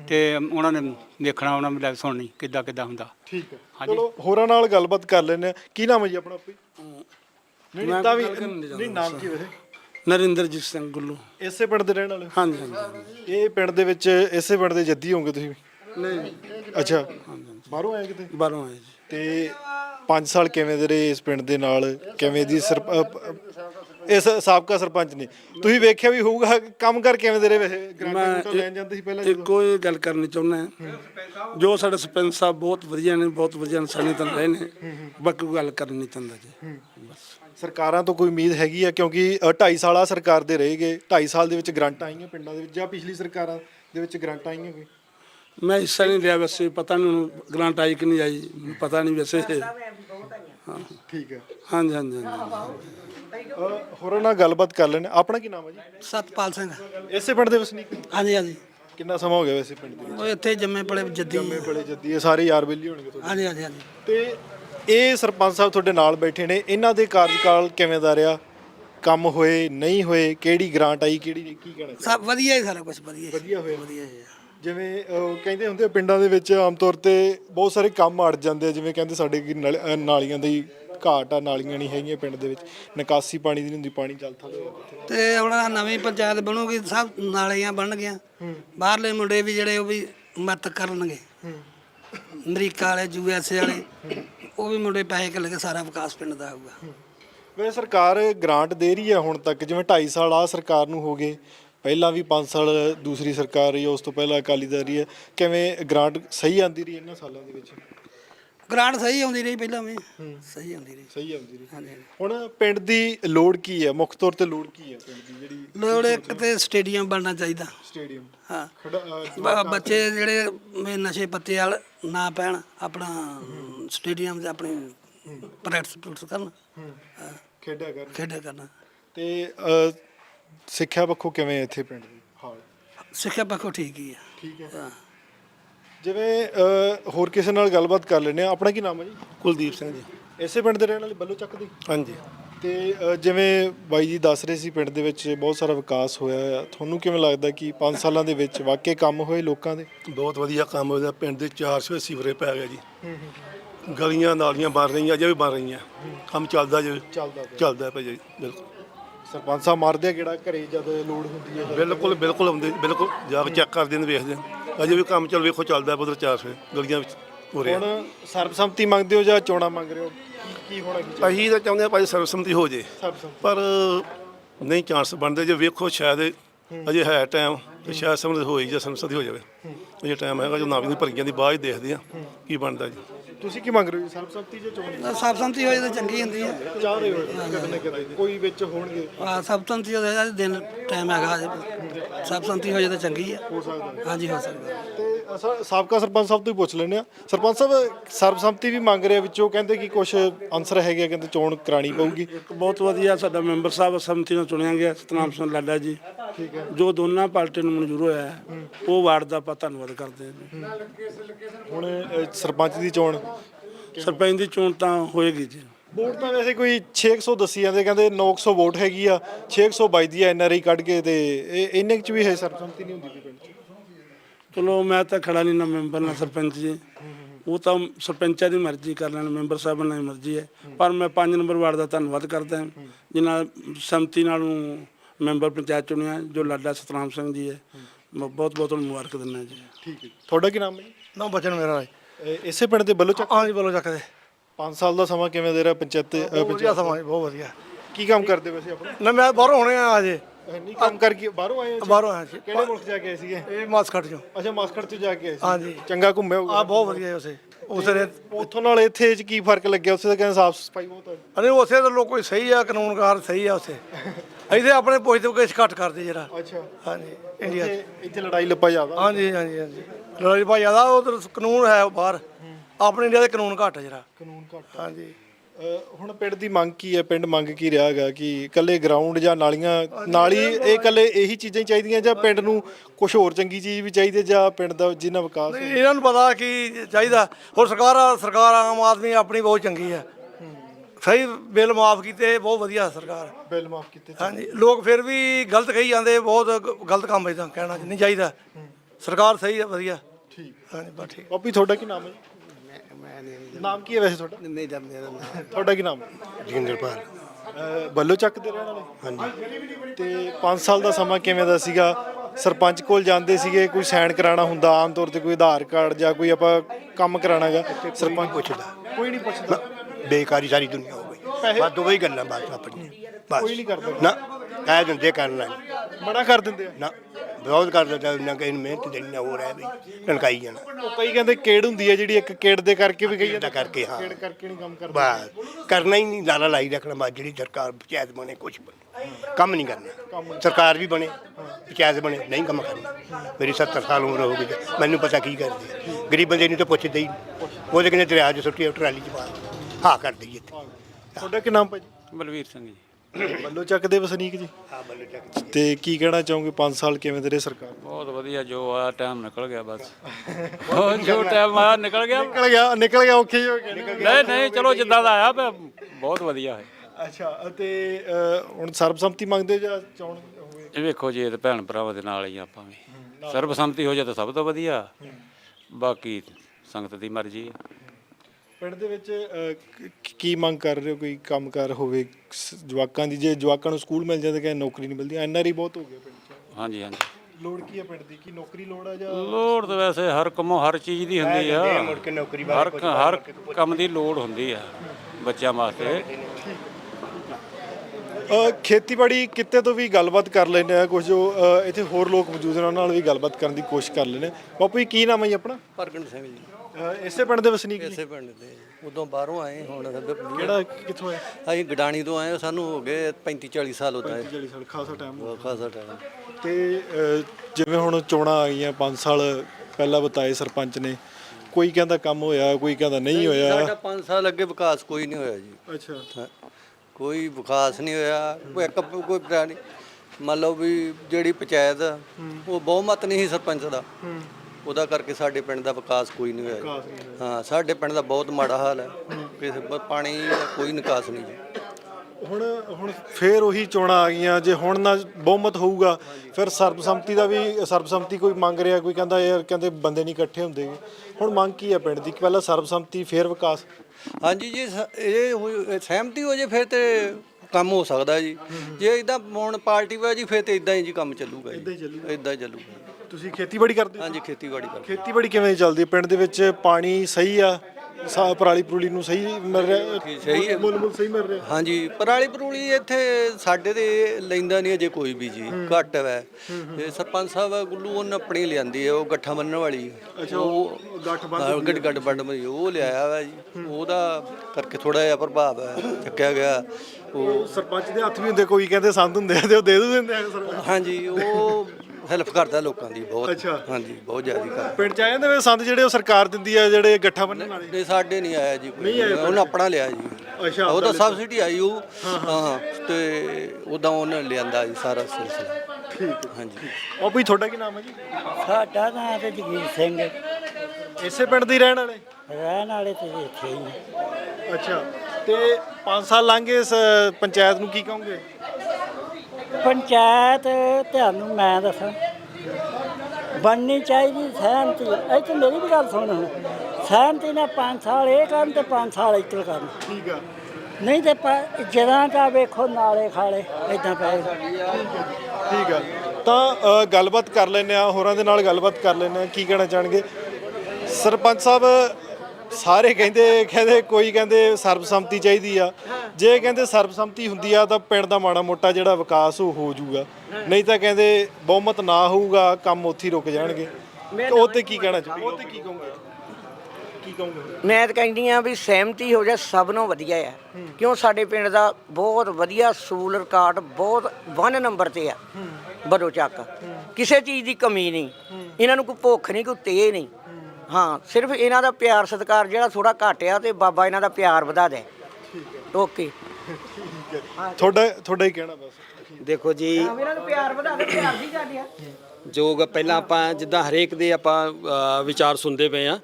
[SPEAKER 8] ਤੇ ਉਹਨਾਂ ਨੇ ਦੇਖਣਾ ਉਹਨਾਂ ਨੇ ਲੈ ਸੁਣਨੀ ਕਿੱਦਾਂ ਕਿੱਦਾਂ ਹੁੰਦਾ।
[SPEAKER 3] ਠੀਕ ਹੈ।
[SPEAKER 8] ਹਾਂਜੀ।
[SPEAKER 3] ਚਲੋ ਹੋਰਾਂ ਨਾਲ ਗੱਲਬਾਤ ਕਰ ਲੈਂਦੇ ਆ ਕੀ ਨਾਮ ਹੈ ਜੀ ਆਪਣਾ ਆਪੀ? ਨਹੀਂ ਨਹੀਂ ਤਾਂ ਵੀ ਨਹੀਂ ਨਾਮ ਕੀ ਵੈਸੇ?
[SPEAKER 7] ਨਰਿੰਦਰਜੀਤ ਸਿੰਘ ਗੁੱਲੂ।
[SPEAKER 3] ਇਸੇ ਪਿੰਡ ਦੇ ਰਹਿਣ ਵਾਲੇ ਹੋ?
[SPEAKER 7] ਹਾਂਜੀ ਹਾਂਜੀ।
[SPEAKER 3] ਇਹ ਪਿੰਡ ਦੇ ਵਿੱਚ ਇਸੇ ਪਿੰਡ ਦੇ ਜੱਦੀ ਹੋਗੇ ਤੁਸੀਂ? ਵੀ
[SPEAKER 7] ਨਹੀਂ।
[SPEAKER 3] ਅੱਛਾ। ਬਾਹਰੋਂ ਆਏ ਕਿਤੇ?
[SPEAKER 7] ਬਾਹਰੋਂ ਆਏ ਜੀ।
[SPEAKER 3] ਤੇ 5 ਸਾਲ ਕਿਵੇਂ ਦੇ ਰਹੇ ਇਸ ਪਿੰਡ ਦੇ ਨਾਲ? ਕਿਵੇਂ ਦੀ ਸਰਪ ਅ, ਇਸ ਸਾਬਕਾ ਸਰਪੰਚ ਨੇ। ਤੁਸੀਂ ਵੇਖਿਆ ਵੀ ਹੋਊਗਾ ਕੰਮ ਕਰ ਕਿਵੇਂ ਦੇ ਰਹੇ ਵੈਸੇ? ਗ੍ਰਾਂਟਾਂ ਗੂੰਟਾਂ ਲੈਣ ਜਾਂਦੇ ਸੀ ਪਹਿਲਾਂ
[SPEAKER 7] ਇੱਕੋ ਹੀ ਗੱਲ ਕਰਨੀ ਚਾਹੁੰਦਾ ਹਾਂ। ਜੋ ਸਾਡੇ ਸਰਪੰਚ ਸਾਹਿਬ ਬਹੁਤ ਵਧੀਆ ਨੇ ਬਹੁਤ ਵਧੀਆ ਇਨਸਾਨੀ ਤਾਂ ਰਹੇ ਨੇ। ਬਾਕੀ ਗੱਲ ਕਰਨੀ ਨਹੀਂ ਚਾਹੁੰਦਾ ਜੀ।
[SPEAKER 3] ਸਰਕਾਰਾਂ ਤੋਂ ਕੋਈ ਉਮੀਦ ਹੈਗੀ ਆ? ਕਿਉਂਕਿ 2.5 ਸਾਲਾ ਸਰਕਾਰ ਦੇ ਰਹੇਗੇ। 2.5 ਸਾਲ ਦੇ ਵਿੱਚ ਗ੍ਰਾਂਟਾਂ ਆਈਆਂ ਪਿੰਡਾਂ ਦੇ ਵਿੱਚ ਜਾਂ ਪਿਛਲੀ ਸਰਕਾਰਾਂ ਦੇ ਵਿੱਚ ਗ੍ਰਾਂਟਾਂ ਆਈਆਂ ਕੋਈ?
[SPEAKER 7] ਮੈਂ ਹਿੱਸਾ ਨਹੀਂ ਲਿਆ ਵੈਸੇ ਪਤਾ ਨਹੀਂ ਗ੍ਰਾਂਟ ਆਈ ਕਿ ਨਹੀਂ ਆਈ ਪਤਾ ਨਹੀਂ ਵੈਸੇ।
[SPEAKER 3] ਠੀਕ ਹੈ
[SPEAKER 7] ਹਾਂਜੀ ਹਾਂਜੀ ਹਾਂਜੀ।
[SPEAKER 3] ਅ, ਹੋਰਾਂ ਨਾਲ ਗੱਲਬਾਤ ਕਰ ਲੈਣੇ ਆਪਣਾ ਕੀ ਨਾਮ ਹੈ ਜੀ?
[SPEAKER 9] ਸਤਪਾਲ ਸਿੰਘ।
[SPEAKER 3] ਇਸੇ ਪਿੰਡ ਦੇ ਵਸਨੀਕ?
[SPEAKER 9] ਹਾਂਜੀ ਹਾਂਜੀ।
[SPEAKER 3] ਕਿੰਨਾ ਸਮਾਂ ਹੋ ਗਿਆ ਵੈਸੇ ਪਿੰਡ ਦੇ
[SPEAKER 9] ਉਹ ਇੱਥੇ ਜੰਮੇ ਪਲੇ ਜੱਦੀ।
[SPEAKER 3] ਜੰਮੇ ਬੜੇ ਜੱਦੀ ਇਹ ਸਾਰੇ ਯਾਰ ਬੇਲੀ ਹੋਣਗੇ ਤੁਹਾਡੇ।
[SPEAKER 9] ਹਾਂਜੀ ਹਾਂਜੀ ਹਾਂਜੀ।
[SPEAKER 3] ਤੇ ਇਹ ਸਰਪੰਚ ਸਾਹਿਬ ਤੁਹਾਡੇ ਨਾਲ ਬੈਠੇ ਨੇ। ਇਹਨਾਂ ਦੇ ਕਾਰਜਕਾਲ ਕਿਵੇਂ ਦਾ ਰਿਹਾ? ਕੰਮ ਹੋਏ ਨਹੀਂ ਹੋਏ? ਕਿਹੜੀ ਗ੍ਰਾਂਟ ਆਈ ਕਿਹੜੀ ਨਹੀਂ, ਕੀ ਕਹਿਣਾ
[SPEAKER 9] ਸਭ ਵਧੀਆ ਹੀ ਸਾਰਾ ਕੁਝ ਵਧੀਆ ਹੀ।
[SPEAKER 3] ਵਧੀਆ ਹੋਇਆ।
[SPEAKER 9] ਵਧੀਆ ਹੀ ਆ।
[SPEAKER 3] ਜਿਵੇਂ ਅਹ, ਕਹਿੰਦੇ ਹੁੰਦੇ ਆ ਪਿੰਡਾਂ ਦੇ ਵਿੱਚ ਆਮ ਤੌਰ ਤੇ ਬਹੁਤ ਸਾਰੇ ਕੰਮ ਅੜ ਜਾਂਦੇ ਆ। ਜਿਵੇਂ ਕਹਿੰਦੇ ਸਾਡੇ ਕੀ ਨਲ- ਅਹ, ਨਾਲੀਆਂ ਦੀ ਘਾਟ ਆ ਨਾਲੀਆਂ ਨਹੀਂ ਹੈਗੀਆਂ ਪਿੰਡ ਦੇ ਵਿੱਚ। ਨਿਕਾਸੀ ਪਾਣੀ ਦੀ ਨਹੀਂ ਹੁੰਦੀ ਪਾਣੀ ਚੱਲ ਥੱਲੇ
[SPEAKER 9] ਤੇ ਹੁਣ ਆਹ ਨਵੀਂ ਪੰਚਾਇਤ ਬਣੂਗੀ ਸਭ ਨਾਲੀਆਂ ਬਣਨਗੀਆਂ ਬਾਹਰਲੇ ਮੁੰਡੇ ਵੀ ਜਿਹੜੇ ਉਹ ਵੀ ਮਤ ਕਰਨਗੇ। ਅਮਰੀਕਾ ਵਾਲੇ ਯੂਐਸਏ ਵਾਲੇ ਉਹ ਵੀ ਮੁੰਡੇ ਪੈਸੇ ਕੱਢ ਕੇ ਸਾਰਾ ਵਿਕਾਸ ਪਿੰਡ ਦਾ ਹੋਊਗਾ।
[SPEAKER 3] ਵੈਸੇ ਸਰਕਾਰ ਗ੍ਰਾਂਟ ਦੇ ਰਹੀ ਹੈ ਹੁਣ ਤੱਕ ਜਿਵੇਂ 2.5 ਸਾਲ ਆ ਸਰਕਾਰ ਨੂੰ ਹੋ ਗਏ। ਪਹਿਲਾਂ ਵੀ 5 ਸਾਲ ਦੂਸਰੀ ਸਰਕਾਰ ਰਹੀ ਹੈ ਉਸ ਤੋਂ ਪਹਿਲਾਂ ਅਕਾਲੀ ਦਲ ਰਹੀ ਹੈ ਕਿਵੇਂ ਗ੍ਰਾਂਟ ਸਹੀ ਆਂਦੀ ਰਹੀ ਇਹਨਾਂ ਸਾਲਾਂ ਦੇ ਵਿੱਚ?
[SPEAKER 9] ਗ੍ਰਾਂਟ ਸਹੀ ਆਉਂਦੀ ਰਹੀ ਪਹਿਲਾਂ ਵੀ। ਸਹੀ ਆਉਂਦੀ ਰਹੀ।
[SPEAKER 3] ਸਹੀ ਆਉਂਦੀ ਰਹੀ।
[SPEAKER 9] ਹਾਂਜੀ।
[SPEAKER 3] ਹੁਣ ਪਿੰਡ ਦੀ ਲੋੜ ਕੀ ਹੈ? ਮੁੱਖ ਤੌਰ ਤੇ ਲੋੜ ਕੀ ਹੈ ਪਿੰਡ ਦੀ ਜਿਹੜੀ
[SPEAKER 9] ਲੋੜ ਇੱਕ ਤੇ ਸਟੇਡੀਅਮ ਬਣਨਾ ਚਾਹੀਦਾ।
[SPEAKER 3] ਸਟੇਡੀਅਮ।
[SPEAKER 9] ਹਾਂ। ਬੱਚੇ ਜਿਹੜੇ ਨਸ਼ੇ ਪੱਤੇ ਵਾਲ ਨਾ ਪੈਣ ਆਪਣਾ ਸਟੇਡੀਅਮ 'ਚ ਆਪਣੀ ਪ੍ਰੈਕਟਿਸ ਪ੍ਰੈਕਟਿਸ ਕਰਨ।
[SPEAKER 3] ਖੇਡਿਆ ਕਰਨ।
[SPEAKER 9] ਖੇਡਿਆ ਕਰਨਾ।
[SPEAKER 3] ਤੇ ਸਿੱਖਿਆ ਪੱਖੋਂ ਕਿਵੇਂ ਇੱਥੇ ਪਿੰਡ ਦੀ ਹਾਲ?
[SPEAKER 9] ਸਿੱਖਿਆ ਪੱਖੋਂ ਠੀਕ ਹੀ ਆ।
[SPEAKER 3] ਠੀਕ ਹੈ।
[SPEAKER 9] ਹਾਂ।
[SPEAKER 3] ਜਿਵੇਂ ਹੋਰ ਕਿਸੇ ਨਾਲ ਗੱਲਬਾਤ ਕਰ ਲੈਂਦੇ ਆ ਆਪਣਾ ਕੀ ਨਾਮ ਹੈ ਜੀ?
[SPEAKER 7] ਕੁਲਦੀਪ ਸਿੰਘ ਜੀ।
[SPEAKER 3] ਇਸੇ ਪਿੰਡ ਦੇ ਰਹਿਣ ਵਾਲੇ ਬੱਲੂ ਚੱਕ ਦੇ?
[SPEAKER 7] ਹਾਂਜੀ।
[SPEAKER 3] ਤੇ ਅ, ਜਿਵੇਂ ਬਾਈ ਜੀ ਦੱਸ ਰਹੇ ਸੀ ਪਿੰਡ ਦੇ ਵਿੱਚ ਬਹੁਤ ਸਾਰਾ ਵਿਕਾਸ ਹੋਇਆ ਆ। ਤੁਹਾਨੂੰ ਕਿਵੇਂ ਲੱਗਦਾ ਕਿ 5 ਸਾਲਾਂ ਦੇ ਵਿੱਚ ਵਾਕਈ ਕੰਮ ਹੋਏ ਲੋਕਾਂ ਦੇ?
[SPEAKER 7] ਬਹੁਤ ਵਧੀਆ ਕੰਮ ਹੋਇਆ। ਪਿੰਡ ਦੇ 400 ਸੀਵਰੇ ਪੈ ਗਿਆ ਜੀ। ਗਲੀਆਂ ਨਾਲੀਆਂ ਬਣ ਰਹੀਆਂ ਅਜੇ ਵੀ ਬਣ ਰਹੀਆਂ। ਕੰਮ ਚੱਲਦਾ ਜੀ
[SPEAKER 3] ਚੱਲਦਾ ਪਿਆ।
[SPEAKER 7] ਚੱਲਦਾ ਪਿਆ ਜੀ ਬਿਲਕੁਲ।
[SPEAKER 3] ਸਰਪੰਚ ਸਾਹਿਬ ਮਾਰਦੇ ਆ ਕਿਹੜਾ ਘਰੇ ਜਦ ਲੋੜ ਹੁੰਦੀ ਹੈ?
[SPEAKER 7] ਬਿਲਕੁਲ ਬਿਲਕੁਲ ਆਉਂਦੇ ਬਿਲਕੁਲ ਜਾ ਕੇ ਚੈੱਕ ਕਰਦੇ ਨੇ ਵੇਖਦੇ ਨੇ। ਅਜੇ ਵੀ ਕੰਮ ਚੱਲ ਵੇਖੋ ਚੱਲਦਾ ਉਧਰ 400 ਗਲੀਆਂ ਵਿੱਚ ਹੋ ਰਿਹਾ।
[SPEAKER 3] ਹੁਣ ਸਰਬਸੰਮਤੀ ਮੰਗਦੇ ਹੋ ਜਾਂ ਚੋਣਾਂ ਮੰਗ ਰਹੇ ਹੋ? ਕੀ ਕੀ ਹੋਣਾ ਕੀ ਚਾਹੀਦਾ?
[SPEAKER 7] ਅਸੀਂ ਤਾਂ ਚਾਹੁੰਦੇ ਆ ਭਾਈ ਸਰਬਸੰਮਤੀ ਹੋ ਜੇ।
[SPEAKER 3] ਸਰਬਸੰਮਤੀ।
[SPEAKER 7] ਪਰ ਨਹੀਂ ਚਾਂਸ ਬਣਦੇ ਜੇ ਵੇਖੋ ਸ਼ਾਇਦ ਅਜੇ ਹੈ ਟਾਈਮ ਤੇ ਸ਼ਾਇਦ ਸਮਝ ਹੋਈ ਜਾਂ ਸੰਸਦੀ ਹੋ ਜਾਵੇ। ਅਜੇ ਟਾਈਮ ਹੈਗਾ ਜੋ ਨਾਵੀਂ ਭਰੀਆਂ ਦੀ ਬਾਅਦ ਹੀ ਦੇਖਦੇ ਆ ਕੀ ਬਣਦਾ ਜੀ।
[SPEAKER 3] ਤੁਸੀਂ ਕੀ ਮੰਗ ਰਹੇ ਹੋ? ਸਰਬਸੰਮਤੀ ਜਾਂ ਚੋਣ
[SPEAKER 9] ਸਾਫ਼ ਸੰਤੀ ਹੋਏ ਤਾਂ ਚੰਗੀ ਹੁੰਦੀ ਹੈ।
[SPEAKER 3] ਚਾਹ ਰਹੇ ਹੋ ਕਿਤੇ ਨਾ ਕਿਤੇ ਕੋਈ ਵਿੱਚ ਹੋਣਗੇ?
[SPEAKER 9] ਆ ਸਭ ਸੰਤੀ ਹੋਏ ਤਾਂ ਦਿਨ ਟਾਈਮ ਹੈਗਾ ਸਭ ਸੰਤੀ ਹੋਏ ਤਾਂ ਚੰਗੀ ਹੈ।
[SPEAKER 3] ਹੋ ਸਕਦਾ
[SPEAKER 9] ਹਾਂਜੀ ਹੋ ਸਕਦਾ
[SPEAKER 3] ਤੇ ਅਸਾਂ ਸਾਬਕਾ ਸਰਪੰਚ ਸਾਹਿਬ ਤੋਂ ਹੀ ਪੁੱਛ ਲੈਂਦੇ ਆ ਸਰਪੰਚ ਸਾਹਿਬ ਸਰਬਸੰਮਤੀ ਵੀ ਮੰਗ ਰਹੇ ਆ ਵਿੱਚੋਂ ਕਹਿੰਦੇ ਕਿ ਕੁਝ ਅਨਸਰ ਹੈਗੇ ਆ, ਕਹਿੰਦੇ ਚੋਣ ਕਰਾਣੀ ਪਊਗੀ।
[SPEAKER 10] ਇੱਕ ਬਹੁਤ ਵਧੀਆ ਸਾਡਾ ਮੈਂਬਰ ਸਾਹਿਬ ਸੰਮਤੀ ਨਾਲ ਚੁਣਿਆ ਗਿਆ ਸਤਨਾਮ ਸਿੰਘ ਲਾਡਾ ਜੀ।
[SPEAKER 3] ਠੀਕ ਹੈ।
[SPEAKER 10] ਜੋ ਦੋਨਾਂ ਪਾਰਟੀਆਂ ਨੂੰ ਮਨਜ਼ੂਰ ਹੋਇਆ ਹੈ, ਉਹ ਵਾਰਡ ਦਾ ਆਪਾਂ ਧੰਨਵਾਦ ਕਰਦੇ ਹਾਂ।
[SPEAKER 3] ਹੁਣ ਅ, ਸਰਪੰਚ ਦੀ ਚੋਣ
[SPEAKER 10] ਸਰਪੰਚ ਦੀ ਚੋਣ ਤਾਂ ਹੋਏਗੀ ਜੀ।
[SPEAKER 3] ਵੋਟ ਤਾਂ ਵੈਸੇ ਕੋਈ 600 ਦੱਸੀ ਜਾਂਦੇ ਕਹਿੰਦੇ 900 ਵੋਟ ਹੈਗੀ ਆ 600 ਵੱਜਦੀ ਆ ਐਨਆਰਆਈ ਕੱਢ ਕੇ ਤੇ ਇਹ ਇੰਨੇ ਚ ਵੀ ਹੈ ਸਰਬਸੰਮਤੀ ਨਹੀਂ ਹੁੰਦੀ ਪਈ ਪਿੰਡ ਚ?
[SPEAKER 10] ਚਲੋ ਮੈਂ ਤਾਂ ਖੜਾ ਨਹੀਂ ਨਾ ਮੈਂਬਰ ਨਾ ਸਰਪੰਚ ਜੀ। ਉਹ ਤਾਂ ਸਰਪੰਚਾਂ ਦੀ ਮਰਜ਼ੀ ਕਰ ਲੈਣ ਮੈਂਬਰ ਸਾਹਿਬਾਂ ਦੀ ਮਰਜ਼ੀ ਹੈ। ਪਰ ਮੈਂ 5 ਨੰਬਰ ਵਾਰਡ ਦਾ ਧੰਨਵਾਦ ਕਰਦਾ ਹਾਂ। ਜਿਨ੍ਹਾਂ ਸੰਮਤੀ ਨਾਲ ਨੂੰ ਮੈਂਬਰ ਪੰਚਾਇਤ ਚੁਣਿਆ ਜੋ ਲਾਡਾ ਸਤਨਾਮ ਸਿੰਘ ਜੀ ਹੈ। ਬਹੁਤ ਬਹੁਤ ਮੁਬਾਰਕ ਦਿੰਦਾ ਜੀ।
[SPEAKER 3] ਠੀਕ ਹੈ ਤੁਹਾਡਾ ਕੀ ਨਾਮ ਹੈ?
[SPEAKER 11] ਨਾ ਬਚਨ ਮੇਰਾ ਹੈ
[SPEAKER 3] ਇਹ ਇਸੇ ਪਿੰਡ ਦੇ ਬੱਲੋ ਚੱਕ
[SPEAKER 11] ਹਾਂਜੀ ਬੋਲੋ ਚੱਕਦੇ।
[SPEAKER 3] 5 ਸਾਲ ਦਾ ਸਮਾਂ ਕਿਵੇਂ ਦੇ ਰਿਹਾ ਪੰਚਾਇਤ ਅ,
[SPEAKER 11] ਵਧੀਆ
[SPEAKER 3] ਪੰਚਾਇਤ?
[SPEAKER 11] ਸਮਾਂ ਜੀ, ਬਹੁਤ ਵਧੀਆ।
[SPEAKER 3] ਕੀ ਕੰਮ ਕਰਦੇ ਵੈਸੇ ਆਪਣਾ?
[SPEAKER 11] ਨਾ ਮੈਂ ਬਾਹਰੋਂ ਹੋਣੇ ਆ ਅਜੇ
[SPEAKER 3] ਨਹੀਂ ਕੰਮ ਕਰਕੇ ਬਾਹਰੋਂ ਆਏ ਹੋ ਜੀ?
[SPEAKER 11] ਬਾਹਰੋਂ ਆਇਆ ਸੀ
[SPEAKER 3] ਕਿਹੜੇ ਮੁਲਕ ਜਾ ਕੇ ਆਏ ਸੀਗੇ?
[SPEAKER 11] ਇਹ ਮਾਸਕਟ ਚੋਂ।
[SPEAKER 3] ਅੱਛਾ ਮਾਸਕਟ ਤੋਂ ਜਾ ਕੇ ਆਏ ਸੀ।
[SPEAKER 11] ਹਾਂਜੀ।
[SPEAKER 3] ਚੰਗਾ ਘੁੰਮੇ
[SPEAKER 11] ਆ ਬਹੁਤ ਵਧੀਆ ਉਸੇ। ਉਸੇ
[SPEAKER 3] ਉੱਥੋਂ ਨਾਲ ਇੱਥੇ ਚ ਕੀ ਫ਼ਰਕ ਲੱਗਿਆ? ਉੱਥੇ ਤਾਂ ਕਹਿੰਦੇ ਸਾਫ਼ ਸਫ਼ਾਈ ਬਹੁਤ ਹੈ
[SPEAKER 11] ਅਰੇ ਉਸੇ ਤਾਂ ਲੋਕ ਕੋਈ ਸਹੀ ਆ ਕਾਨੂੰਨਕਾਰ ਸਹੀ ਆ ਉਸੇ। ਇੱਥੇ ਆਪਣੇ ਪੁੱਛਦੇ ਕੋਈ ਘੱਟ ਕਰਦੇ ਜਰਾ।
[SPEAKER 3] ਅੱਛਾ।
[SPEAKER 11] ਹਾਂਜੀ ਇੰਡੀਆ 'ਚ।
[SPEAKER 3] ਇੱਥੇ ਲੜਾਈ ਲੱਪਾ ਜ਼ਿਆਦਾ।
[SPEAKER 11] ਹਾਂਜੀ ਹਾਂਜੀ ਹਾਂਜੀ। ਲੜਾਈ ਭਾਈ ਜ਼ਿਆਦਾ ਉਧਰ ਕਾਨੂੰਨ ਹੈ ਬਾਹਰ। ਆਪਣੇ ਇੰਡੀਆ ਦੇ ਕਾਨੂੰਨ ਘੱਟ ਜਰਾ।
[SPEAKER 3] ਕਾਨੂੰਨ ਘੱਟ
[SPEAKER 11] ਹਾਂਜੀ।
[SPEAKER 3] ਅਹ ਹੁਣ ਪਿੰਡ ਦੀ ਮੰਗ ਕੀ ਹੈ? ਪਿੰਡ ਮੰਗ ਕੀ ਰਿਹਾ ਹੈਗਾ ਕਿ ਇਕੱਲੇ ਗਰਾਊਂਡ ਜਾਂ ਨਾਲੀਆਂ ਨਾਲੀ ਇਹ ਇਕੱਲੇ ਇਹੀ ਚੀਜ਼ਾਂ ਹੀ ਚਾਹੀਦੀਆਂ ਜਾਂ ਪਿੰਡ ਨੂੰ ਕੁਝ ਹੋਰ ਚੰਗੀ ਚੀਜ਼ ਵੀ ਚਾਹੀਦੀ ਹੈ ਜਾਂ ਪਿੰਡ ਦਾ ਜਿੰਨਾ ਵਿਕਾਸ
[SPEAKER 11] ਨਹੀਂ, ਇਹਨਾਂ ਨੂੰ ਪਤਾ ਕੀ ਚਾਹੀਦਾ। ਹੋਰ ਸਰਕਾਰ ਸਰਕਾਰ ਆਮ ਆਦਮੀ ਆਪਣੀ ਬਹੁਤ ਚੰਗੀ ਹੈ। ਸਹੀ ਬਿੱਲ ਮਾਫ ਕੀਤੇ ਬਹੁਤ ਵਧੀਆ ਸਰਕਾਰ।
[SPEAKER 3] ਬਿੱਲ ਮਾਫ ਕੀਤੇ
[SPEAKER 11] ਹਾਂਜੀ ਲੋਕ ਫਿਰ ਵੀ ਗਲਤ ਕਹੀ ਜਾਂਦੇ ਬਹੁਤ ਗ- ਗਲਤ ਕੰਮ ਇਦਾਂ ਕਹਿਣਾ ਨਹੀਂ ਚਾਹੀਦਾ। ਸਰਕਾਰ ਸਹੀ ਹੈ ਵਧੀਆ।
[SPEAKER 3] ਠੀਕ।
[SPEAKER 11] ਹਾਂਜੀ ਬਸ ਠੀਕ।
[SPEAKER 3] ਪਾਪੀ ਤੁਹਾਡਾ ਕੀ ਨਾਮ ਹੈ ਨਾਮ ਕੀ ਹੈ ਵੈਸੇ ਤੁਹਾਡਾ?
[SPEAKER 11] ਨਹੀਂ ਜਾਂਦੇ
[SPEAKER 3] ਤੁਹਾਡਾ ਕੀ ਨਾਮ ਹੈ?
[SPEAKER 7] ਜੋਗਿੰਦਰਪਾਲ
[SPEAKER 3] ਅਹ ਬੱਲੋ ਚੱਕ ਦੇ ਰਹਿਣ ਵਾਲੇ? ਹਾਂਜੀ। ਤੇ 5 ਸਾਲ ਦਾ ਸਮਾਂ ਕਿਵੇਂ ਦਾ ਸੀਗਾ? ਸਰਪੰਚ ਕੋਲ ਜਾਂਦੇ ਸੀਗੇ ਕੋਈ ਸਾਈਨ ਕਰਾਉਣਾ ਹੁੰਦਾ ਆਮ ਤੌਰ ਤੇ ਕੋਈ ਆਧਾਰ ਕਾਰਡ ਜਾਂ ਕੋਈ ਆਪਾਂ ਕੰਮ ਕਰਾਣਾਗਾ ਸਰਪੰਚ
[SPEAKER 2] ਪੁੱਛਦਾ।
[SPEAKER 3] ਕੋਈ ਨਹੀਂ ਪੁੱਛਦਾ।
[SPEAKER 2] ਬੇਕਾਰੀ ਸਾਰੀ ਦੁਨੀਆ ਹੋ ਗਈ। ਬਸ ਦੋ ਹੀ ਗੱਲਾਂ ਬਸ ਆਪਣੀ ਬਸ।
[SPEAKER 3] ਕੋਈ ਨਹੀਂ ਕਰਦਾ।
[SPEAKER 2] ਨਾ ਕਹਿ ਦਿੰਦੇ ਕਰਨਾ
[SPEAKER 3] ਮਨਾ ਕਰ ਦਿੰਦੇ ਆ।
[SPEAKER 2] ਨਾ ਬਹੁਤ ਕਰ ਦਿੰਦਾ ਨਾ ਕਿ ਮਿਹਨਤ ਦੇਣੀ ਨਾ ਹੋ ਰਿਹਾ ਵੀ ਟਣਕਾਈ ਜਾਣਾ।
[SPEAKER 3] ਉਹ ਕਈ ਕਹਿੰਦੇ ਕੇੜ ਹੁੰਦੀ ਹੈ ਜਿਹੜੀ ਇੱਕ ਕੇੜ ਦੇ ਕਰਕੇ ਵੀ ਕਈ
[SPEAKER 2] ਇਹਦਾ ਕਰਕੇ ਹਾਂ।
[SPEAKER 3] ਕੇੜ ਕਰਕੇ ਨਹੀਂ ਕੰਮ ਕਰਦਾ।
[SPEAKER 2] ਬਸ ਕਰਨਾ ਹੀ ਨਹੀਂ ਲਾਲਾ ਲਾਈ ਰੱਖਣਾ ਬਸ ਜਿਹੜੀ ਸਰਕਾਰ ਪੰਚਾਇਤ ਬਣੇ ਕੁਛ ਬਣੇ। ਕੰਮ ਨਹੀਂ ਕਰਨਾ। ਸਰਕਾਰ ਵੀ ਬਣੇ ਪੰਚਾਇਤ ਬਣੇ ਨਹੀਂ ਕੰਮ ਕਰਨਾ। ਮੇਰੀ 70 ਸਾਲ ਉਮਰ ਹੋ ਗਈ ਮੈਨੂੰ ਪਤਾ ਕੀ ਕਰਦੇ। ਗਰੀਬ ਬੰਦੇ ਨੂੰ ਤਾਂ ਪੁੱਛਦੇ ਹੀ ਨਹੀਂ। ਉਹਦੇ ਕਿਨੇ ਦਰਿਆ 'ਚ ਸੁੱਟੀ ਟਰਾਲੀ 'ਚ ਪਾ ਹਾਂ ਕਰ ਦਈਏ ਇੱਥੇ।
[SPEAKER 3] ਤੁਹਾਡਾ ਕੀ ਨਾਮ ਭਾਜੀ
[SPEAKER 8] ਬਲਵੀਰ ਸਿੰਘ ਜੀ।
[SPEAKER 3] ਬੱਲੋ ਚੱਕ ਦੇ ਵਸਨੀਕ ਜੀ।
[SPEAKER 2] ਹਾਂ ਬੱਲੇ ਚੱਕ
[SPEAKER 3] ਤੇ ਕੀ ਕਹਿਣਾ ਚਾਹੋਗੇ 5 ਸਾਲ ਕਿਵੇਂ ਦੇ ਰਹੇ ਸਰਕਾਰ?
[SPEAKER 8] ਬਹੁਤ ਵਧੀਆ ਜੋ ਆ ਟਾਈਮ ਨਿਕਲ ਗਿਆ ਬਸ। ਉਹ ਜੋ ਟਾਈਮ ਆ ਨਿਕਲ ਗਿਆ।
[SPEAKER 3] ਨਿਕਲ ਗਿਆ ਨਿਕਲ ਗਿਆ ਔਖੇ ਹੀ ਗਏ।
[SPEAKER 8] ਨਹੀਂ ਨਹੀਂ ਚਲੋ ਜਿੱਦਾਂ ਦਾ ਆਇਆ ਬਹੁਤ ਵਧੀਆ ਹੈ।
[SPEAKER 3] ਅੱਛਾ ਅਹ, ਹੁਣ ਸਰਬਸੰਮਤੀ ਮੰਗਦੇ ਜਾਂ ਚੋਣ ਹੋਵੇ
[SPEAKER 8] ਇਹ ਵੇਖੋ ਜੀ ਇਹ ਤਾਂ ਭੈਣ ਭਰਾਵਾਂ ਦੇ ਨਾਲ ਹੀ ਆ ਆਪਾਂ ਵੀ। ਸਰਬਸੰਮਤੀ ਹੋ ਜਾਏ ਤਾਂ ਸਭ ਤੋਂ ਵਧੀਆ। ਬਾਕੀ ਸੰਗਤ ਦੀ ਮਰਜ਼ੀ ਹੈ
[SPEAKER 3] ਪਿੰਡ ਦੇ ਵਿੱਚ ਅਹ, ਕ- ਕੀ ਮੰਗ ਕਰ ਰਹੇ ਹੋ? ਕੋਈ ਕੰਮਕਾਰ ਹੋਵੇ ਸ- ਜਵਾਕਾਂ ਦੀ? ਜੇ ਜਵਾਕਾਂ ਨੂੰ ਸਕੂਲ ਮਿਲ ਜਾਂਦੇ ਕਿ ਨੌਕਰੀ ਨਹੀਂ ਮਿਲਦੀ? ਐਨਆਰਈ ਬਹੁਤ ਹੋ ਗਿਆ ਪਿੰਡ 'ਚ।
[SPEAKER 8] ਹਾਂਜੀ ਹਾਂਜੀ।
[SPEAKER 3] ਲੋੜ ਕੀ ਹੈ ਪਿੰਡ ਦੀ? ਕੀ ਨੌਕਰੀ ਲੋੜ ਆ ਜਾਂ
[SPEAKER 8] ਲੋੜ ਤਾਂ ਵੈਸੇ ਹਰ ਕੰਮੋਂ ਹਰ ਚੀਜ਼ ਦੀ ਹੁੰਦੀ ਆ।
[SPEAKER 2] ਮੁੜ ਕੇ ਨੌਕਰੀ
[SPEAKER 8] ਹਰ ਕ- ਹਰ ਕੰਮ ਦੀ ਲੋੜ ਹੁੰਦੀ ਆ ਬੱਚਿਆਂ ਵਾਸਤੇ।
[SPEAKER 3] ਅ, ਖੇਤੀਬਾੜੀ ਕਿੱਤੇ ਤੋਂ ਵੀ ਗੱਲਬਾਤ ਕਰ ਲੈਂਦੇ ਆ ਕੁਝ ਜੋ ਅ, ਇੱਥੇ ਹੋਰ ਲੋਕ ਮੌਜੂਦ ਨੇ ਉਹਨਾਂ ਨਾਲ ਵੀ ਗੱਲਬਾਤ ਕਰਨ ਦੀ ਕੋਸ਼ਿਸ਼ ਕਰ ਲੈਂਦੇ ਹਾਂ। ਬਾਪੂ ਜੀ ਕੀ ਨਾਮ ਹੈ ਜੀ ਆਪਣਾ?
[SPEAKER 12] ਪ੍ਰਗਟ ਸਿੰਘ ਜੀ।
[SPEAKER 3] ਅ, ਇਸੇ ਪਿੰਡ ਦੇ ਵਸਨੀਕ ਜੀ?
[SPEAKER 12] ਇਸੇ ਪਿੰਡ ਦੇ ਉਦੋਂ ਬਾਹਰੋਂ ਆਏ ਹੁਣ ਸਾਡੇ
[SPEAKER 3] ਕਿਹੜਾ ਕਿੱਥੋਂ ਹੈ
[SPEAKER 12] ਅਸੀਂ ਗਡਾਣੀ ਤੋਂ ਆਏ ਸਾਨੂੰ ਹੋ ਗਏ 35 40 ਸਾਲ ਉਦਾਂ। ਹੈ
[SPEAKER 3] ਜਿਹੜੀ ਸਾਲ ਖਾਸਾ ਟਾਈਮ
[SPEAKER 12] ਬਹੁਤ ਖਾਸਾ ਟਾਈਮ
[SPEAKER 3] ਤੇ ਅ, ਜਿਵੇਂ ਹੁਣ ਚੋਣਾਂ ਆ ਗਈਆਂ 5 ਸਾਲ ਪਹਿਲਾਂ ਬਤਾਏ ਸਰਪੰਚ ਨੇ ਕੋਈ ਕਹਿੰਦਾ ਕੰਮ ਹੋਇਆ ਕੋਈ ਕਹਿੰਦਾ ਨਹੀਂ ਹੋਇਆ?
[SPEAKER 12] ਸਾਡਾ 5 ਸਾਲ ਅੱਗੇ ਵਿਕਾਸ ਕੋਈ ਨਹੀਂ ਹੋਇਆ ਜੀ।
[SPEAKER 3] ਅੱਛਾ।
[SPEAKER 12] ਹਾਂ, ਕੋਈ ਵਿਕਾਸ ਨਹੀਂ ਹੋਇਆ ਕੋਈ ਇੱਕ ਕੋਈ ਪ੍ਰਾਣੀ ਮੰਨ ਲਓ ਵੀ ਜਿਹੜੀ ਪੰਚਾਇਤ ਆ, ਉਹ ਬਹੁਮਤ ਨਹੀਂ ਸੀ ਸਰਪੰਚ ਦਾ। ਉਹਦਾ ਕਰਕੇ ਸਾਡੇ ਪਿੰਡ ਦਾ ਵਿਕਾਸ ਕੋਈ ਨਹੀਂ ਹੋਇਆ। ਜੀ। ਹਾਂ ਸਾਡੇ ਪਿੰਡ ਦਾ ਬਹੁਤ ਮਾੜਾ ਹਾਲ ਹੈ। ਕਿਸੇ ਪਾਣੀ ਦਾ ਕੋਈ ਨਿਕਾਸ ਨਹੀਂ ਜੀ।
[SPEAKER 3] ਹੁਣ ਹੁਣ ਫੇਰ ਉਹੀ ਚੋਣਾਂ ਆ ਗਈਆਂ। ਜੇ ਹੁਣ ਨਾ ਬਹੁਮਤ ਹੋਊਗਾ ਫਿਰ ਸਰਬਸੰਮਤੀ ਦਾ ਵੀ ਸਰਬਸੰਮਤੀ ਕੋਈ ਮੰਗ ਰਿਹਾ ਕੋਈ ਕਹਿੰਦਾ ਯਾਰ ਕਹਿੰਦੇ ਬੰਦੇ ਨਹੀਂ ਇਕੱਠੇ ਹੁੰਦੇ ਗੇ। ਹੁਣ ਮੰਗ ਕੀ ਹੈ ਪਿੰਡ ਦੀ? ਕਿ ਪਹਿਲਾਂ ਸਰਬਸੰਮਤੀ ਫੇਰ ਵਿਕਾਸ।
[SPEAKER 12] ਹਾਂਜੀ ਜੀ ਸ- ਇਹ ਸਹਿਮਤੀ ਹੋ ਜੇ ਫਿਰ ਤੇ ਕੰਮ ਹੋ ਸਕਦਾ ਜੀ। ਜੇ ਇਦਾਂ ਹੁਣ ਪਾਰਟੀ ਵਾ ਜੀ ਫਿਰ ਤੇ ਇਦਾਂ ਹੀ ਜੀ ਕੰਮ ਚੱਲੂਗਾ ਚੱਲੂਗਾ। ਇਦਾਂ ਹੀ ਚੱਲੂਗਾ।
[SPEAKER 3] ਤੁਸੀਂ ਖੇਤੀਬਾੜੀ ਕਰਦੇ ਹੋ?
[SPEAKER 12] ਹਾਂਜੀ ਖੇਤੀਬਾੜੀ ਕਰ
[SPEAKER 3] ਖੇਤੀਬਾੜੀ ਕਿਵੇਂ ਚੱਲਦੀ ਹੈ? ਪਿੰਡ ਦੇ ਵਿੱਚ ਪਾਣੀ ਸਹੀ ਆ? ਸਾ ਪਰਾਲੀ ਪਰੂਲੀ ਨੂੰ ਸਹੀ ਮਿਲ ਰਿਹਾ?
[SPEAKER 12] ਸਹੀ ਹੈ।
[SPEAKER 3] ਮੁੱਲ ਮੁੱਲ ਸਹੀ ਮਿਲ ਰਿਹਾ?
[SPEAKER 12] ਹਾਂਜੀ ਪਰਾਲੀ ਪਰੂਲੀ ਇੱਥੇ ਸਾਡੇ ਤੇ ਲੈਂਦਾ ਨਹੀਂ ਅਜੇ ਕੋਈ ਵੀ ਜੀ ਘੱਟ ਹੈ ਤੇ ਸਰਪੰਚ ਸਾਹਿਬ ਗੁੱਲੂ ਉਹਨੇ ਆਪਣੀ ਲਿਆਂਦੀ ਹੈ ਉਹ ਗੱਠਾ ਬੰਨਣ ਵਾਲੀ।
[SPEAKER 3] ਅੱਛਾ ਉਹ ਗੱਠ
[SPEAKER 12] ਗੱਡ ਗੱਡ ਬੰਡ ਮਰੀ ਉਹ ਲਿਆਇਆ ਵਾ ਜੀ। ਉਹਦਾ ਕਰਕੇ ਥੋੜਾ ਜਿਹਾ ਪ੍ਰਭਾਵ ਹੈ ਚੱਕਿਆ ਗਿਆ। ਉਹ
[SPEAKER 3] ਸਰਪੰਚ ਦੇ ਹੱਥ ਵੀ ਹੁੰਦੇ ਕੋਈ ਕਹਿੰਦੇ ਸੰਦ ਹੁੰਦੇ ਆ ਤੇ ਉਹ ਦੇ ਦੂ ਦਿੰਦੇ ਆ
[SPEAKER 12] ਹਾਂਜੀ ਉਹ ਹੈਲਪ ਕਰਦਾ ਲੋਕਾਂ ਦੀ ਬਹੁਤ।
[SPEAKER 3] ਅੱਛਾ।
[SPEAKER 12] ਹਾਂਜੀ ਬਹੁਤ ਜ਼ਿਆਦਾ ਕਰਦਾ।
[SPEAKER 3] ਪਿੰਡ ਚ ਆ ਜਾਂਦੇ ਵੇ? ਸੰਦ ਜਿਹੜੇ ਉਹ ਸਰਕਾਰ ਦਿੰਦੀ ਆ ਜਿਹੜੇ ਗੱਠਾ ਬੰਨਣ ਵਾਲੇ?
[SPEAKER 12] ਨਹੀਂ ਸਾਡੇ ਨਹੀਂ ਆਇਆ ਜੀ ਕੋਈ।
[SPEAKER 3] ਨਹੀਂ ਆਇਆ
[SPEAKER 12] ਉਹਨੇ ਆਪਣਾ ਲਿਆ ਜੀ।
[SPEAKER 3] ਅੱਛਾ,
[SPEAKER 12] ਉਹ ਤਾਂ ਸਬਸਿਡੀ ਆਈ ਉਹ। ਹਾਂ ਤੇ ਉਦਾਂ ਉਹਨੇ ਲਿਆਂਦਾ ਜੀ ਸਾਰਾ ਸਿਲਸਿਲਾ।
[SPEAKER 3] ਠੀਕ
[SPEAKER 12] ਹਾਂਜੀ।
[SPEAKER 3] ਉਹ ਵੀ ਤੁਹਾਡਾ ਕੀ ਨਾਮ ਹੈ ਜੀ?
[SPEAKER 1] ਸਾਡਾ ਨਾਂ ਤੇ ਜਗੀਰ ਸਿੰਘ
[SPEAKER 3] ਇਸੇ ਪਿੰਡ ਦੇ ਹੀ ਰਹਿਣ ਵਾਲੇ?
[SPEAKER 1] ਰਹਿਣ ਵਾਲੇ ਤੇ ਇੱਥੇ ਹੀ
[SPEAKER 3] ਅੱਛਾ ਤੇ 5 ਸਾਲ ਲੰਘੇ ਇਸ ਪੰਚਾਇਤ ਨੂੰ ਕੀ ਕਹੋਗੇ?
[SPEAKER 1] ਪੰਚਾਇਤ ਤੁਹਾਨੂੰ ਮੈਂ ਦੱਸਾਂ। ਬਣਨੀ ਚਾਹੀਦੀ ਸਹਿਮਤੀ। ਇੱਥੇ ਮੇਰੀ ਵੀ ਗੱਲ ਸੁਣ। ਹੁਣ ਸਹਿਮਤੀ ਨਾਲ 5 ਸਾਲ ਇਹ ਕਰਨ ਤੇ 5 ਸਾਲ ਇੱਧਰ ਕਰਨ।
[SPEAKER 3] ਠੀਕ ਆ।
[SPEAKER 1] ਨਹੀਂ ਤੇ ਜਦਾਂ ਦਾ ਵੇਖੋ ਨਾਲੇ ਖਾਲੇ ਇਦਾਂ ਪਏ
[SPEAKER 3] ਠੀਕ ਆ। ਤਾਂ ਅ, ਗੱਲਬਾਤ ਕਰ ਲੈਂਦੇ ਆ ਹੋਰਾਂ ਦੇ ਨਾਲ ਗੱਲਬਾਤ ਕਰ ਲੈਂਦੇ ਆ। ਕੀ ਕਹਿਣਾ ਚਾਹਣਗੇ? ਸਰਪੰਚ ਸਾਹਿਬ ਸਾਰੇ ਕਹਿੰਦੇ ਕਹਿੰਦੇ ਕੋਈ ਕਹਿੰਦੇ ਸਰਬਸੰਮਤੀ ਚਾਹੀਦੀ ਆ। ਜੇ ਕਹਿੰਦੇ ਸਰਬਸੰਮਤੀ ਹੁੰਦੀ ਆ ਤਾਂ ਪਿੰਡ ਦਾ ਮਾੜਾ ਮੋਟਾ ਜਿਹੜਾ ਵਿਕਾਸ ਉਹ ਹੋ ਜਾਊਗਾ। ਨਹੀਂ ਤਾਂ ਕਹਿੰਦੇ ਬਹੁਮਤ ਨਾ ਹੋਊਗਾ ਕੰਮ ਉੱਥੇ ਹੀ ਰੁਕ ਜਾਣਗੇ। ਉਹ ਤੇ ਕੀ ਕਹਿਣਾ ਚਾਹੋਗੇ ਉਹ ਤੇ ਕੀ ਕਹੋਗੇ? ਕੀ ਕਹੋਗੇ
[SPEAKER 1] ਮੈਂ ਤਾਂ ਕਹਿੰਦੀ ਆ ਵੀ ਸਹਿਮਤੀ ਹੋ ਜਾ ਸਭ ਨੂੰ ਵਧੀਆ ਆ। ਕਿਉਂ ਸਾਡੇ ਪਿੰਡ ਦਾ ਬਹੁਤ ਵਧੀਆ ਸੂਲ ਰਿਕਾਰਡ ਬਹੁਤ ਵਨ ਨੰਬਰ ਤੇ ਆ। ਬਰੋ ਚੱਕ। ਕਿਸੇ ਚੀਜ਼ ਦੀ ਕਮੀ ਨਹੀਂ। ਇਹਨਾਂ ਨੂੰ ਕੋਈ ਭੁੱਖ ਨਹੀਂ ਕੋਈ ਤੇ ਨਹੀਂ। ਹਾਂ ਸਿਰਫ ਇਹਨਾਂ ਦਾ ਪਿਆਰ ਸਤਿਕਾਰ ਜਿਹੜਾ ਥੋੜਾ ਘਟਿਆ ਤੇ ਬਾਬਾ ਇਹਨਾਂ ਦਾ ਪਿਆਰ ਵਧਾ ਦੇ। ਓਕੇ।
[SPEAKER 3] ਤੁਹਾਡਾ ਤੁਹਾਡਾ ਹੀ ਕਹਿਣਾ ਬਸ।
[SPEAKER 4] ਦੇਖੋ ਜੀ।
[SPEAKER 1] ਇਹਨਾਂ ਨੂੰ ਪਿਆਰ ਵਧਾ ਦੇ ਪਿਆਰ ਦੀ ਗੱਲ ਆ।
[SPEAKER 4] ਜੋ ਗ- ਪਹਿਲਾਂ ਆਪਾਂ ਜਿੱਦਾਂ ਹਰੇਕ ਦੇ ਆਪਾਂ ਅ, ਵਿਚਾਰ ਸੁਣਦੇ ਪਏ ਆ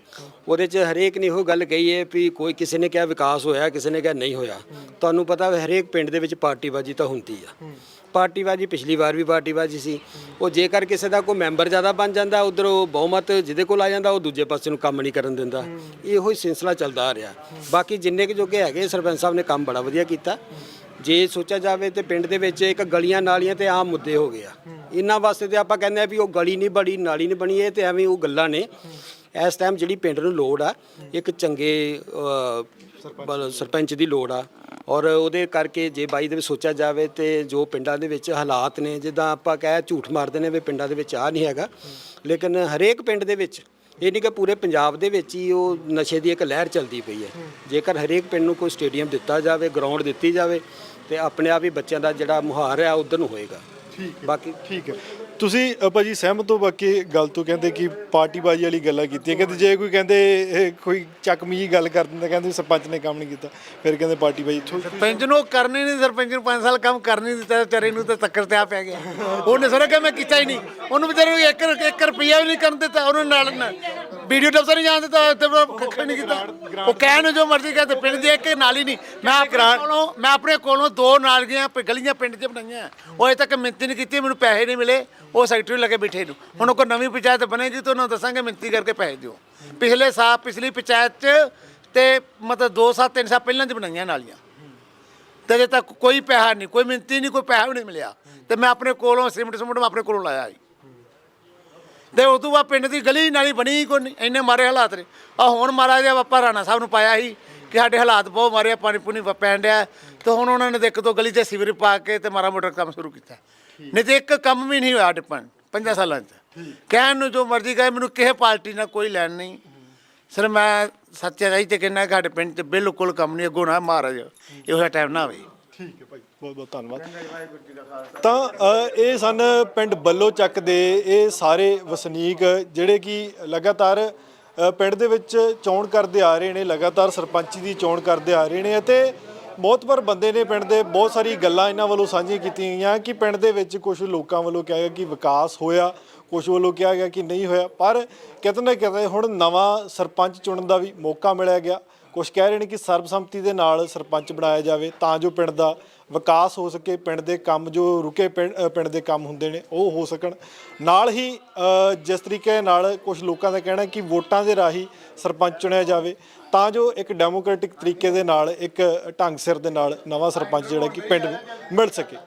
[SPEAKER 4] ਉਹਦੇ 'ਚ ਹਰੇਕ ਨੇ ਇਹੋ ਗੱਲ ਕਹੀ ਹੈ ਵੀ ਕੋਈ ਕਿਸੇ ਨੇ ਕਿਹਾ ਵਿਕਾਸ ਹੋਇਆ ਕਿਸੇ ਨੇ ਕਿਹਾ ਨਹੀਂ ਹੋਇਆ। ਤੁਹਾਨੂੰ ਪਤਾ ਹੈ ਹਰੇਕ ਪਿੰਡ ਦੇ ਵਿੱਚ ਪਾਰਟੀਬਾਜ਼ੀ ਤਾਂ ਹੁੰਦੀ ਆ। ਪਾਰਟੀਬਾਜ਼ੀ ਪਿਛਲੀ ਵਾਰ ਵੀ ਪਾਰਟੀਬਾਜ਼ੀ ਸੀ। ਉਹ ਜੇਕਰ ਕਿਸੇ ਦਾ ਕੋਈ ਮੈਂਬਰ ਜ਼ਿਆਦਾ ਬਣ ਜਾਂਦਾ ਉਧਰ ਉਹ ਬਹੁਮਤ ਜਿਹਦੇ ਕੋਲ ਆ ਜਾਂਦਾ ਉਹ ਦੂਜੇ ਪਾਸੇ ਨੂੰ ਕੰਮ ਨਹੀਂ ਕਰਨ ਦਿੰਦਾ। ਇਹੋ ਹੀ ਸਿਲਸਿਲਾ ਚੱਲਦਾ ਆ ਰਿਹਾ। ਬਾਕੀ ਜਿੰਨੇ ਕੁ ਜੋਗੇ ਹੈਗੇ ਸਰਪੰਚ ਸਾਹਿਬ ਨੇ ਕੰਮ ਬੜਾ ਵਧੀਆ ਕੀਤਾ। ਜੇ ਸੋਚਿਆ ਜਾਵੇ ਤੇ ਪਿੰਡ ਦੇ ਵਿੱਚ ਇੱਕ ਗਲੀਆਂ ਨਾਲੀਆਂ ਤੇ ਆਮ ਮੁੱਦੇ ਹੋ ਗਏ ਆ। ਇਹਨਾਂ ਵਾਸਤੇ ਤੇ ਆਪਾਂ ਕਹਿੰਦੇ ਆ ਵੀ ਉਹ ਗਲੀ ਨਹੀਂ ਬੜੀ ਨਾਲੀ ਨਹੀਂ ਬਣੀ ਇਹ ਤੇ ਐਵੇਂ ਉਹ ਗੱਲਾਂ ਨੇ। ਇਸ ਟਾਈਮ ਜਿਹੜੀ ਪਿੰਡ ਨੂੰ ਲੋੜ ਆ ਇੱਕ ਚੰਗੇ ਸਰਪੰਚ ਦੀ ਲੋੜ ਆ। ਔਰ ਉਹਦੇ ਕਰਕੇ ਜੇ ਬਾਈ ਦੇ ਵਿੱਚ ਸੋਚਿਆ ਜਾਵੇ ਤੇ ਜੋ ਪਿੰਡਾਂ ਦੇ ਵਿੱਚ ਹਾਲਾਤ ਨੇ ਜਿੱਦਾਂ ਆਪਾਂ ਕਹਿ ਝੂਠ ਮਾਰਦੇ ਨੇ ਵੀ ਪਿੰਡਾਂ ਦੇ ਵਿੱਚ ਆ ਨਹੀਂ ਹੈਗਾ ਲੇਕਿਨ ਹਰੇਕ ਪਿੰਡ ਦੇ ਵਿੱਚ ਇਹ ਨਹੀਂ ਕਿ ਪੂਰੇ ਪੰਜਾਬ ਦੇ ਵਿੱਚ ਹੀ ਉਹ ਨਸ਼ੇ ਦੀ ਇੱਕ ਲਹਿਰ ਚੱਲਦੀ ਪਈ ਹੈ। ਜੇਕਰ ਹਰੇਕ ਪਿੰਡ ਨੂੰ ਕੋਈ ਸਟੇਡੀਅਮ ਦਿੱਤਾ ਜਾਵੇ ਗਰਾਊਂਡ ਦਿੱਤੀ ਜਾਵੇ ਤੇ ਆਪਣੇ ਆਪ ਹੀ ਬੱਚਿਆਂ ਦਾ ਜਿਹੜਾ ਮੁਹਾਰ ਹੈ ਉਧਰ ਨੂੰ ਹੋਏਗਾ। ਬਾਕੀ
[SPEAKER 3] ਠੀਕ ਹੈ। ਤੁਸੀਂ ਅ, ਭਾਜੀ ਸਹਿਮਤ ਹੋ ਬਾਕੀ ਗੱਲ ਤੋਂ ਕਹਿੰਦੇ ਕਿ ਪਾਰਟੀਬਾਜ਼ੀ ਵਾਲੀ ਗੱਲਾਂ ਕੀਤੀਆਂ? ਕਹਿੰਦੇ ਜੇ ਕੋਈ ਕਹਿੰਦੇ ਇਹ ਕੋਈ ਚੱਕਮੀ ਗੱਲ ਕਰ ਦਿੰਦਾ ਕਹਿੰਦੇ ਸਰਪੰਚ ਨੇ ਕੰਮ ਨਹੀਂ ਕੀਤਾ ਫਿਰ ਕਹਿੰਦੇ ਪਾਰਟੀਬਾਜ਼ੀ ਥੋ-
[SPEAKER 6] ਸਰਪੰਚ ਨੂੰ ਕਰਨੇ ਨਹੀਂ ਸਰਪੰਚ ਨੂੰ 5 ਸਾਲ ਕੰਮ ਕਰ ਨਹੀਂ ਦਿੱਤਾ ਵਿਚਾਰੇ ਨੂੰ ਤਾਂ ਟੱਕਰ ਤੇ ਆ ਪੈ ਗਿਆ। ਉਹਨੇ ਸਾਰਾ ਕਿ ਮੈਂ ਕੀਤਾ ਹੀ ਨਹੀਂ। ਉਹਨੂੰ ਵਿਚਾਰੇ ਨੂੰ 1 1 ਰੁਪਿਆ ਵੀ ਨਹੀਂ ਕਰਨ ਦਿੱਤਾ ਉਹਨੂੰ ਨਾਲ ਵੀਡੀਓ ਦਫਤਰ ਨਹੀਂ ਜਾਣ ਦਿੱਤਾ ਤੇ ਕੱਖ ਨਹੀਂ ਕੀਤਾ। ਉਹ ਕਹਿਣ ਨੂੰ ਜੋ ਮਰਜ਼ੀ ਕਹੇ ਤੇ ਪਿੰਡ ਦੀ ਇੱਕ ਨਾਲੀ ਨਹੀਂ। ਮੈਂ ਆਪਣੇ ਕੋਲੋਂ ਮੈਂ ਆਪਣੇ ਕੋਲੋਂ ਦੋ ਨਾਲੀਆਂ ਪ- ਗਲੀਆਂ ਪਿੰਡ 'ਚ ਬਣਾਈਆਂ। ਉਹ ਅਜੇ ਤੱਕ ਮਿੰਤੀ ਨਹੀਂ ਕੀਤੀ ਮੈਨੂੰ ਪੈਸੇ ਨਹੀਂ ਮਿਲੇ। ਉਹ ਸੈਕਟਰੀ ਲੱਗੇ ਬੈਠੇ ਨੂੰ। ਹੁਣ ਉਹ ਕੋਈ ਨਵੀਂ ਪੰਚਾਇਤ ਬਣੇਗੀ ਤਾਂ ਉਹਨਾਂ ਨੂੰ ਦੱਸਾਂਗੇ ਮਿੰਤੀ ਕਰਕੇ ਪੈਸੇ ਦਿਓ। ਪਿਛਲੇ ਸਾਲ ਪਿਛਲੀ ਪੰਚਾਇਤ 'ਚ ਤੇ ਮਤਲਬ 2 ਸਾਲ 3 ਸਾਲ ਪਹਿਲਾਂ 'ਚ ਬਣਾਈਆਂ ਨਾਲੀਆਂ। ਤੇ ਅਜੇ ਤੱਕ ਕੋਈ ਪੈਸਾ ਨਹੀਂ ਕੋਈ ਮਿੰਤੀ ਨਹੀਂ ਕੋਈ ਪੈਸਾ ਵੀ ਨਹੀਂ ਮਿਲਿਆ। ਤੇ ਮੈਂ ਆਪਣੇ ਕੋਲੋਂ ਸਿਮਟ ਸਿਮਟ ਆਪਣੇ ਕੋਲੋਂ ਲਾਇਆ ਜੀ। ਤੇ ਤੋਂ ਬਾਅਦ ਪਿੰਡ ਦੀ ਗਲੀ ਨਾਲੀ ਬਣੀ ਕੋਈ ਨਹੀਂ ਇੰਨੇ ਮਾਰੇ ਹਾਲਾਤ ਨੇ। ਆ ਹੁਣ ਮਹਾਰਾਜ ਆਪਾਂ ਰਾਣਾ ਸਾਹਿਬ ਨੂੰ ਪਾਇਆ ਸੀ ਕਿ ਸਾਡੇ ਹਾਲਾਤ ਬਹੁਤ ਮਾਰੇ ਆ, ਪਾਣੀ ਪੂਣੀ ਪੈਣ ਡਿਆ। ਤੇ ਹੁਣ ਉਹਨਾਂ ਨੇ ਇੱਕ ਦੋ ਗਲੀ 'ਤੇ ਸਿਵਰ ਪਾ ਕੇ ਤੇ ਮਾਰਾ ਮੋਟਰ ਕੰਮ ਸ਼ੁਰੂ ਕੀਤਾ। ਨਹੀਂ ਤੇ ਇੱਕ ਕੰਮ ਵੀ ਨਹੀਂ ਹੋਇਆ ਡਿਪਨ ਪੰਜਾਂ ਸਾਲਾਂ 'ਚ। ਕਹਿਣ ਨੂੰ ਜੋ ਮਰਜ਼ੀ ਕਹੇ ਮੈਨੂੰ ਕਿਸੇ ਪਾਰਟੀ ਨਾਲ ਕੋਈ ਲੈਣ ਨਹੀਂ। ਸਰ ਮੈਂ ਸੱਚੇ ਰਾਈ ਤੇ ਕਹਿੰਦਾ ਸਾਡੇ ਪਿੰਡ 'ਚ ਬਿਲਕੁਲ ਕੰਮ ਨਹੀਂ ਅੱਗੋਂ ਨਾ ਮਹਾਰਾਜ ਇਹੋ ਜਿਹਾ ਟਾਈਮ ਨਾ ਆਵੇ।
[SPEAKER 3] ਠੀਕ ਹੈ ਭਾਈ ਬਹੁਤ ਬਹੁਤ ਧੰਨਵਾਦ। ਤਾਂ ਅ, ਇਹ ਸਨ ਪਿੰਡ ਬੱਲੋ ਚੱਕ ਦੇ ਇਹ ਸਾਰੇ ਵਸਨੀਕ ਜਿਹੜੇ ਕਿ ਲਗਾਤਾਰ ਅ, ਪਿੰਡ ਦੇ ਵਿੱਚ ਚੋਣ ਕਰਦੇ ਆ ਰਹੇ ਨੇ ਲਗਾਤਾਰ ਸਰਪੰਚੀ ਦੀ ਚੋਣ ਕਰਦੇ ਆ ਰਹੇ ਨੇ ਅਤੇ ਮੋਤਬਰ ਬੰਦੇ ਨੇ ਪਿੰਡ ਦੇ ਬਹੁਤ ਸਾਰੀ ਗੱਲਾਂ ਇਹਨਾਂ ਵੱਲੋਂ ਸਾਂਝੀਆਂ ਕੀਤੀਆਂ ਗਈਆਂ ਕਿ ਪਿੰਡ ਦੇ ਵਿੱਚ ਕੁਝ ਲੋਕਾਂ ਵੱਲੋਂ ਕਿਹਾ ਗਿਆ ਕਿ ਵਿਕਾਸ ਹੋਇਆ ਕੁਝ ਵੱਲੋਂ ਕਿਹਾ ਗਿਆ ਕਿ ਨਹੀਂ ਹੋਇਆ, ਪਰ ਕਿਤੇ ਨਾ ਕਿਤੇ ਹੁਣ ਨਵਾਂ ਸਰਪੰਚ ਚੁਣਨ ਦਾ ਵੀ ਮੌਕਾ ਮਿਲਿਆ ਗਿਆ। ਕੁਝ ਕਹਿ ਰਹੇ ਨੇ ਕਿ ਸਰਬਸੰਮਤੀ ਦੇ ਨਾਲ ਸਰਪੰਚ ਬਣਾਇਆ ਜਾਵੇ ਤਾਂ ਜੋ ਪਿੰਡ ਦਾ ਵਿਕਾਸ ਹੋ ਸਕੇ, ਪਿੰਡ ਦੇ ਕੰਮ ਜੋ ਰੁਕੇ ਪਿੰਡ ਪਿੰਡ ਦੇ ਕੰਮ ਹੁੰਦੇ ਨੇ ਉਹ ਹੋ ਸਕਣ। ਨਾਲ ਹੀ ਜਿਸ ਤਰੀਕੇ ਨਾਲ ਕੁਝ ਲੋਕਾਂ ਦਾ ਕਹਿਣਾ ਕਿ ਵੋਟਾਂ ਦੇ ਰਾਹੀਂ ਸਰਪੰਚ ਚੁਣਿਆ ਜਾਵੇ। ਤਾਂ ਜੋ ਇੱਕ ਡੈਮੋਕ੍ਰੈਟਿਕ ਤਰੀਕੇ ਦੇ ਨਾਲ, ਇੱਕ ਢੰਗ ਸਿਰ ਦੇ ਨਾਲ ਨਵਾਂ ਸਰਪੰਚ ਜਿਹੜਾ ਕਿ ਪਿੰਡ ਨੂੰ ਮਿਲ ਸਕੇ।